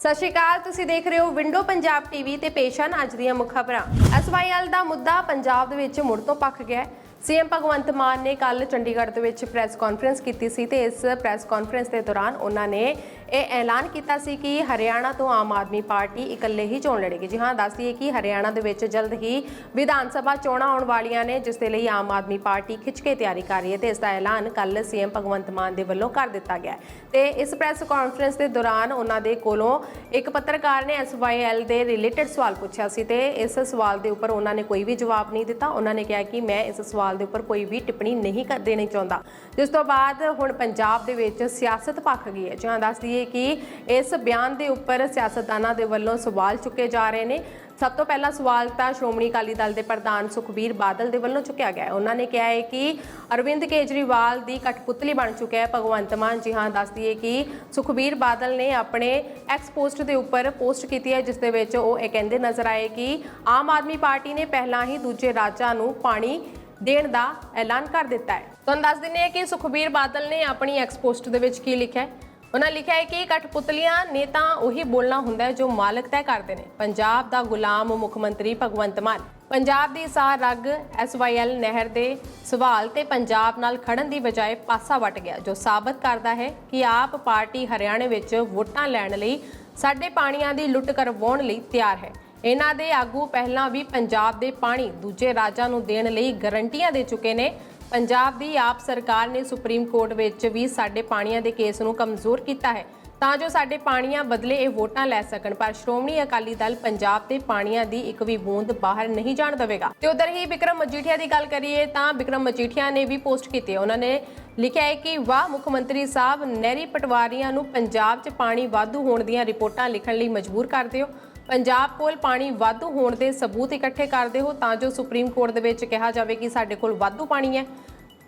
ਸਤਿ ਸ਼੍ਰੀ ਅਕਾਲ, ਤੁਸੀਂ ਦੇਖ ਰਹੇ ਹੋ ਵਿੰਡੋ ਪੰਜਾਬ ਟੀਵੀ ਤੇ ਪੇਸ਼ ਹਨ ਅੱਜ ਦੀਆਂ ਮੁੱਖ ਖਬਰਾਂ। ਐਸਵਾਈਐਲ ਦਾ ਮੁੱਦਾ ਪੰਜਾਬ ਦੇ ਵਿੱਚ ਮੁੜ ਤੋਂ ਪੱਕ ਗਿਆ ਹੈ। ਸੀਐਮ ਭਗਵੰਤ ਮਾਨ ਨੇ ਕੱਲ ਚੰਡੀਗੜ੍ਹ ਦੇ ਵਿੱਚ ਪ੍ਰੈਸ ਕਾਨਫਰੰਸ ਕੀਤੀ ਸੀ ਤੇ ਇਸ ਪ੍ਰੈਸ ਕਾਨਫਰੰਸ ਦੇ ਦੌਰਾਨ ਉਹਨਾਂ ਨੇ ਇਹ ਐਲਾਨ ਕੀਤਾ ਸੀ ਕਿ ਹਰਿਆਣਾ ਤੋਂ ਆਮ ਆਦਮੀ ਪਾਰਟੀ ਇਕੱਲੇ ਹੀ ਚੋਣ ਲੜੇਗੀ। ਜੀ ਹਾਂ ਦੱਸ ਦਈਏ ਕਿ ਹਰਿਆਣਾ ਦੇ ਵਿੱਚ ਜਲਦ ਹੀ ਵਿਧਾਨ ਸਭਾ ਚੋਣਾਂ ਆਉਣ ਵਾਲੀਆਂ ਨੇ, ਜਿਸ ਦੇ ਲਈ ਆਮ ਆਦਮੀ ਪਾਰਟੀ ਖਿੱਚ ਕੇ ਤਿਆਰੀ ਕਰ ਰਹੀ ਹੈ ਤੇ ਇਸ ਦਾ ਐਲਾਨ ਕੱਲ ਸੀਐਮ ਭਗਵੰਤ ਮਾਨ ਦੇ ਵੱਲੋਂ ਕਰ ਦਿੱਤਾ ਗਿਆ ਹੈ। ਤੇ ਇਸ ਪ੍ਰੈਸ ਕਾਨਫਰੰਸ ਦੇ ਦੌਰਾਨ ਉਹਨਾਂ ਦੇ ਕੋਲੋਂ ਇੱਕ ਪੱਤਰਕਾਰ ਨੇ ਐਸਵਾਈਐਲ ਦੇ ਰਿਲੇਟਡ ਸਵਾਲ ਪੁੱਛਿਆ ਸੀ ਤੇ ਇਸ ਸਵਾਲ ਦੇ ਉੱਪਰ ਉਹਨਾਂ ਨੇ ਕੋਈ ਵੀ ਜਵਾਬ ਨਹੀਂ ਦਿੱਤਾ। ਉਹਨਾਂ ਨੇ ਕਿਹਾ ਕਿ ਮੈਂ ਇਸ ਸਵਾਲ ਦੇ ਉੱਪਰ ਕੋਈ ਵੀ ਟਿੱਪਣੀ ਨਹੀਂ ਕਰ, ਦੇਣੀ ਚਾਹੁੰਦਾ। ਜਿਸ ਤੋਂ ਬਾਅਦ ਹੁਣ ਪੰਜਾਬ ਦੇ ਵਿੱਚ ਸਿਆਸਤ ਭੱਖ ਗਈ ਹੈ। ਜਾਂ ਦੱਸਦੀ ਦਈਏ ਕਿ ਇਸ ਬਿਆਨ ਦੇ ਉੱਪਰ ਸਿਆਸਤਦਾਨਾਂ ਦੇ ਵੱਲੋਂ ਸਵਾਲ ਚੁੱਕੇ ਜਾ ਰਹੇ ਨੇ। ਸਭ ਤੋਂ ਪਹਿਲਾ ਸਵਾਲ ਤਾਂ ਸ਼੍ਰੋਮਣੀ ਅਕਾਲੀ ਦਲ ਦੇ ਪ੍ਰਧਾਨ ਸੁਖਬੀਰ ਬਾਦਲ ਦੇ ਵੱਲੋਂ ਚੁੱਕਿਆ ਗਿਆ ਹੈ। ਉਹਨਾਂ ਨੇ ਕਿਹਾ ਹੈ ਕਿ ਅਰਵਿੰਦ ਕੇਜਰੀਵਾਲ ਦੀ ਕਠਪੁਤਲੀ ਬਣ ਚੁੱਕਿਆ ਹੈ। ਭਗਵੰਤ ਮਾਨ ਜੀ ਹਾਂ ਦੱਸਦੀ ਹੈ ਕਿ ਸੁਖਬੀਰ ਬਾਦਲ ਨੇ ਆਪਣੇ ਐਕਸ ਪੋਸਟ ਦੇ ਉੱਪਰ ਪੋਸਟ ਕੀਤੀ ਹੈ, ਜਿਸ ਦੇ ਵਿੱਚ ਉਹ ਇਹ ਕਹਿੰਦੇ ਨਜ਼ਰ ਆਏ ਕਿ ਆਮ ਆਦਮੀ ਪਾਰਟੀ ਨੇ ਪਹਿਲਾਂ ਹੀ ਦੂਜੇ ਰਾਜਾਂ ਨੂੰ ਪਾਣੀ ਦੇਣ ਦਾ ਐਲਾਨ ਕਰ ਦਿੱਤਾ ਹੈ। ਤੁਹਾਨੂੰ ਦੱਸ ਦਿੰਦੇ ਹਾਂ ਕਿ ਸੁਖਬੀਰ ਬਾਦਲ ਨੇ ਆਪਣੀ ਐਕਸ ਪੋਸਟ ਦੇ ਵਿੱਚ ਕੀ ਲਿਖਿਆ ਹੈ। ਉਹਨਾਂ ਲਿਖਿਆ ਹੈ ਕਿ ਕਠਪੁਤਲੀਆਂ ਨੇ ਤਾਂ ਉਹੀ ਬੋਲਣਾ ਹੁੰਦਾ ਹੈ ਜੋ ਮਾਲਕ ਤੈਅ ਕਰਦੇ ਨੇ। ਪੰਜਾਬ ਦਾ ਗੁਲਾਮ ਮੁੱਖ ਮੰਤਰੀ ਭਗਵੰਤ ਮਾਨ। ਪੰਜਾਬ ਦੀ ਸਾਹ ਰੱਗ ਐਸਵਾਈਐਲ ਨਹਿਰ ਦੇ ਸਵਾਲ ਤੇ ਪੰਜਾਬ ਨਾਲ ਖੜਨ ਦੀ ਬਜਾਏ ਪਾਸਾ ਵਟ ਗਿਆ, ਜੋ ਸਾਬਤ ਕਰਦਾ ਹੈ ਕਿ ਆਪ ਪਾਰਟੀ ਹਰਿਆਣੇ ਵਿੱਚ ਵੋਟਾਂ ਲੈਣ ਲਈ ਸਾਡੇ ਪਾਣੀਆਂ ਦੀ ਲੁੱਟ ਕਰਵਾਉਣ ਲਈ ਤਿਆਰ ਹੈ। ਇਹਨਾਂ ਦੇ ਆਗੂ ਪਹਿਲਾਂ ਵੀ ਪੰਜਾਬ ਦੇ ਪਾਣੀ ਦੂਜੇ ਰਾਜਾਂ ਨੂੰ ਦੇਣ ਲਈ ਗਰੰਟੀਆਂ ਦੇ ਚੁੱਕੇ ਨੇ ਪੰਜਾਬ ਦੀ ਆਪ ਸਰਕਾਰ ਨੇ ਸੁਪਰੀਮ ਕੋਰਟ ਵਿੱਚ ਵੀ ਸਾਡੇ ਪਾਣੀਆਂ ਦੇ ਕੇਸ ਨੂੰ ਕਮਜ਼ੋਰ ਕੀਤਾ ਹੈ। ਤਾਂ ਜੋ ਸਾਡੇ ਪਾਣੀਆਂ ਬਦਲੇ ਇਹ ਵੋਟਾਂ ਲੈ ਸਕਣ, ਪਰ ਸ਼੍ਰੋਮਣੀ ਅਕਾਲੀ ਦਲ ਪੰਜਾਬ ਦੇ ਪਾਣੀਆਂ ਦੀ ਇੱਕ ਵੀ ਬੂੰਦ ਬਾਹਰ ਨਹੀਂ ਜਾਣ ਦੇਵੇਗਾ। ਤੇ ਉਧਰ ਹੀ ਵਿਕਰਮ ਮਜੀਠੀਆ ਦੀ ਗੱਲ ਕਰੀਏ ਤਾਂ ਵਿਕਰਮ ਮਜੀਠੀਆ ਨੇ ਵੀ ਪੋਸਟ ਕੀਤੀ ਉਹਨਾਂ ਨੇ ਲਿਖਿਆ ਹੈ ਕਿ ਵਾਹ, ਮੁੱਖ ਮੰਤਰੀ ਸਾਹਿਬ ਨਹਿਰੀ ਪਟਵਾਰੀਆਂ ਨੂੰ ਪੰਜਾਬ 'ਚ ਪਾਣੀ ਵਾਧੂ ਹੋਣ ਦੀਆਂ ਰਿਪੋਰਟਾਂ ਲਿਖਣ ਲਈ ਮਜਬੂਰ ਕਰਦੇ ਹੋ ਪੰਜਾਬ ਕੋਲ ਪਾਣੀ ਵਾਧੂ ਹੋਣ ਦੇ ਸਬੂਤ ਇਕੱਠੇ ਕਰਦੇ ਹੋ, ਤਾਂ ਜੋ ਸੁਪਰੀਮ ਕੋਰਟ ਦੇ ਵਿੱਚ ਕਿਹਾ ਜਾਵੇ ਕਿ ਸਾਡੇ ਕੋਲ ਵਾਧੂ ਪਾਣੀ ਹੈ।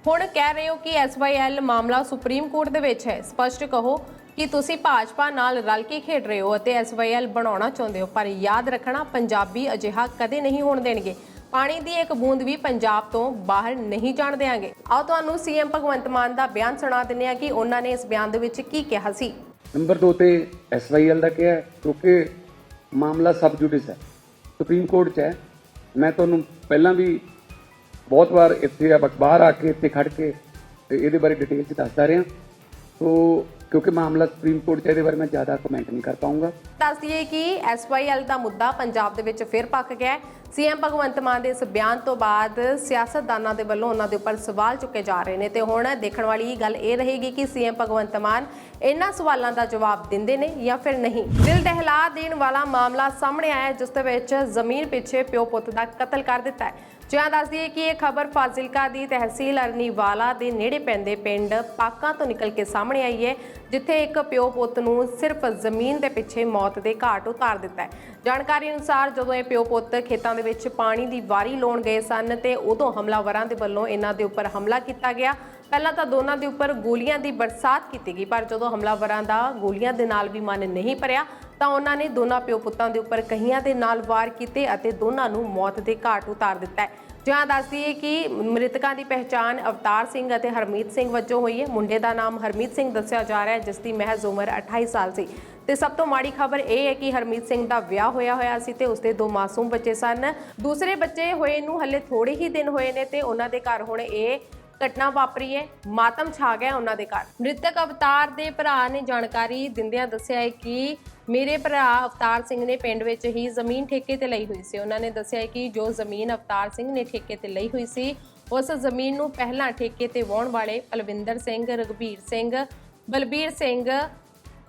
ਹੁਣ ਕਹਿ ਰਹੇ ਹੋ ਕਿ ਐਸਵਾਈਐਲ ਮਾਮਲਾ ਸੁਪਰੀਮ ਕੋਰਟ ਦੇ ਵਿੱਚ ਹੈ। ਸਪਸ਼ਟ ਕਹੋ ਕਿ ਤੁਸੀਂ ਭਾਜਪਾ ਨਾਲ ਰਲ ਕੇ ਖੇਡ ਰਹੇ ਹੋ ਅਤੇ ਐਸਵਾਈਐਲ ਬਣਾਉਣਾ ਚਾਹੁੰਦੇ ਹੋ, ਪਰ ਯਾਦ ਰੱਖਣਾ ਪੰਜਾਬੀ ਅਜਿਹਾ ਕਦੇ ਨਹੀਂ ਹੋਣ ਦੇਣਗੇ। ਪਾਣੀ ਦੀ ਇੱਕ ਬੂੰਦ ਵੀ ਪੰਜਾਬ ਤੋਂ ਬਾਹਰ ਨਹੀਂ ਜਾਣ ਦੇਵਾਂਗੇ ਆਓ ਤੁਹਾਨੂੰ ਸੀਐਮ ਭਗਵੰਤ ਮਾਨ ਦਾ ਬਿਆਨ ਸੁਣਾ ਦਿੰਦੇ ਹਾਂ ਕਿ ਉਹਨਾਂ ਨੇ ਇਸ ਬਿਆਨ ਦੇ ਵਿੱਚ ਕੀ ਕਿਹਾ ਸੀ। ਨੰਬਰ 2 ਤੇ ਐਸਵਾਈਐਲ ਦਾ ਕਿਹਾ ਕਿਉਂਕਿ ਮਾਮਲਾ ਸਬ ਜੁਡਿਸ ਹੈ। ਸੁਪਰੀਮ ਕੋਰਟ 'ਚ ਹੈ। ਮੈਂ ਤੁਹਾਨੂੰ ਪਹਿਲਾਂ ਵੀ ਬਹੁਤ ਵਾਰ ਇੱਥੇ ਆ ਬਾਹਰ ਆ ਕੇ ਇੱਥੇ ਖੜ ਕੇ ਇਹਦੇ ਬਾਰੇ ਡਿਟੇਲ 'ਚ ਦੱਸਦਾ ਰਿਹਾ। ਸੋ ਕਿਉਂਕਿ ਮਾਮਲਾ ਸੁਪਰੀਮ ਕੋਰਟ 'ਚ ਇਹਦੇ ਬਾਰੇ ਮੈਂ ਜ਼ਿਆਦਾ ਕਮੈਂਟ ਨਹੀਂ ਕਰ ਪਾਉਂਗਾ ਦੱਸ ਦਈਏ ਕਿ ਐਸਵਾਈਐਲ ਦਾ ਮੁੱਦਾ ਪੰਜਾਬ ਦੇ ਵਿੱਚ ਫਿਰ ਪੱਕ ਗਿਆ ਹੈ। ਸੀਐਮ ਭਗਵੰਤ ਮਾਨ ਦੇ ਇਸ ਬਿਆਨ ਤੋਂ ਬਾਅਦ ਸਿਆਸਤਦਾਨਾਂ ਦੇ ਵੱਲੋਂ ਉਹਨਾਂ ਦੇ ਉੱਪਰ ਸਵਾਲ ਚੁੱਕੇ ਜਾ ਰਹੇ ਨੇ ਤੇ ਹੁਣ ਦੇਖਣ ਵਾਲੀ ਗੱਲ ਇਹ ਰਹੇਗੀ ਕਿ ਸੀਐਮ ਭਗਵੰਤ ਮਾਨ ਇਹਨਾਂ ਸਵਾਲਾਂ ਦਾ ਜਵਾਬ ਦਿੰਦੇ ਨੇ ਜਾਂ ਫਿਰ ਨਹੀਂ। ਦਿਲ ਦਹਿਲਾ ਦੇਣ ਵਾਲਾ ਮਾਮਲਾ ਸਾਹਮਣੇ ਆਇਆ ਜਿਸ ਦੇ ਵਿੱਚ ਜ਼ਮੀਨ ਪਿੱਛੇ ਪਿਓ ਪੁੱਤ ਦਾ ਕਤਲ ਕਰ ਦਿੱਤਾ ਹੈ। ਜਿਹਾਂ ਦੱਸ ਦਈਏ ਕਿ ਇਹ ਖਬਰ ਫਾਜ਼ਿਲਕਾ ਦੀ ਤਹਿਸੀਲ ਅਰਨੀਵਾਲਾ ਦੇ ਨੇੜੇ ਪੈਂਦੇ ਪਿੰਡ ਪਾਕਾਂ ਤੋਂ ਨਿਕਲ ਕੇ ਸਾਹਮਣੇ ਆਈ ਹੈ। ਜਿੱਥੇ ਇੱਕ ਪਿਓ ਪੁੱਤ ਨੂੰ ਸਿਰਫ ਜ਼ਮੀਨ ਦੇ ਪਿੱਛੇ ਮੌਤ ਦੇ ਘਾਟ ਉਤਾਰ ਦਿੱਤਾ ਹੈ। ਜਾਣਕਾਰੀ ਅਨੁਸਾਰ ਜਦੋਂ ਇਹ ਪਿਓ ਪੁੱਤ ਖੇਤਾਂ ਦੇ ਵਿੱਚ ਪਾਣੀ ਦੀ ਵਾਰੀ ਲਾਉਣ ਗਏ ਸਨ ਤੇ ਉਦੋਂ ਹਮਲਾਵਰਾਂ ਦੇ ਵੱਲੋਂ ਇਹਨਾਂ ਦੇ ਉੱਪਰ ਹਮਲਾ ਕੀਤਾ ਗਿਆ। ਪਹਿਲਾਂ ਤਾਂ ਦੋਨਾਂ ਦੇ ਉੱਪਰ ਗੋਲੀਆਂ ਦੀ ਬਰਸਾਤ ਕੀਤੀ ਗਈ, ਪਰ ਜਦੋਂ ਹਮਲਾਵਰਾਂ ਦਾ ਗੋਲੀਆਂ ਦੇ ਨਾਲ ਵੀ ਮਨ ਨਹੀਂ ਭਰਿਆ ਤਾਂ ਉਹਨਾਂ ਨੇ ਦੋਨਾਂ ਪਿਓ ਪੁੱਤਾਂ ਦੇ ਉੱਪਰ ਕਹੀਆਂ ਦੇ ਨਾਲ ਵਾਰ ਕੀਤੇ ਅਤੇ ਦੋਨਾਂ ਨੂੰ ਮੌਤ ਦੇ ਘਾਟ ਉਤਾਰ ਦਿੱਤਾ ਹੈ। ਜਿਹਾਂ ਦੱਸਦੀ ਹੈ ਕਿ ਮ੍ਰਿਤਕਾਂ ਦੀ ਪਹਿਚਾਣ ਅਵਤਾਰ ਸਿੰਘ ਅਤੇ ਹਰਮੀਤ ਸਿੰਘ ਵਜੋਂ ਹੋਈ ਹੈ ਮੁੰਡੇ ਦਾ ਨਾਮ ਹਰਮੀਤ ਸਿੰਘ ਦੱਸਿਆ ਜਾ ਰਿਹਾ ਹੈ, ਜਿਸ ਦੀ ਮਹਿਜ਼ ਉਮਰ 28 ਸਾਲ ਸੀ। ਤੇ ਸਭ ਤੋਂ ਮਾੜੀ ਖਬਰ ਇਹ ਹੈ ਕਿ ਹਰਮੀਤ ਸਿੰਘ ਦਾ ਵਿਆਹ ਹੋਇਆ ਹੋਇਆ ਸੀ ਤੇ ਉਸਦੇ ਦੋ ਮਾਸੂਮ ਬੱਚੇ ਸਨ। ਦੂਸਰੇ ਬੱਚੇ ਹੋਏ ਨੂੰ ਹਲੇ ਥੋੜੇ ਹੀ ਦਿਨ ਹੋਏ ਨੇ ਤੇ ਉਹਨਾਂ ਦੇ ਘਰ ਹੁਣ ਇਹ ਘਟਨਾ ਵਾਪਰੀ ਹੈ ਮਾਤਮ ਛਾ ਗਿਆ ਉਹਨਾਂ ਦੇ ਘਰ। ਮ੍ਰਿਤਕ ਅਵਤਾਰ ਦੇ ਭਰਾ ਨੇ ਜਾਣਕਾਰੀ ਦਿੰਦਿਆਂ ਦੱਸਿਆ ਹੈ ਕਿ ਮੇਰੇ ਭਰਾ ਅਵਤਾਰ ਸਿੰਘ ਨੇ ਪਿੰਡ ਵਿੱਚ ਹੀ ਜ਼ਮੀਨ ਠੇਕੇ ਤੇ ਲਈ ਹੋਈ ਸੀ। ਉਹਨਾਂ ਨੇ ਦੱਸਿਆ ਕਿ ਜੋ ਜ਼ਮੀਨ ਅਵਤਾਰ ਸਿੰਘ ਨੇ ਠੇਕੇ ਤੇ ਲਈ ਹੋਈ ਸੀ, ਉਸ ਜ਼ਮੀਨ ਨੂੰ ਪਹਿਲਾਂ ਠੇਕੇ ਤੇ ਵਾਹੁਣ ਵਾਲੇ ਪਲਵਿੰਦਰ ਸਿੰਘ ਰਗਵੀਰ ਸਿੰਘ, ਬਲਬੀਰ ਸਿੰਘ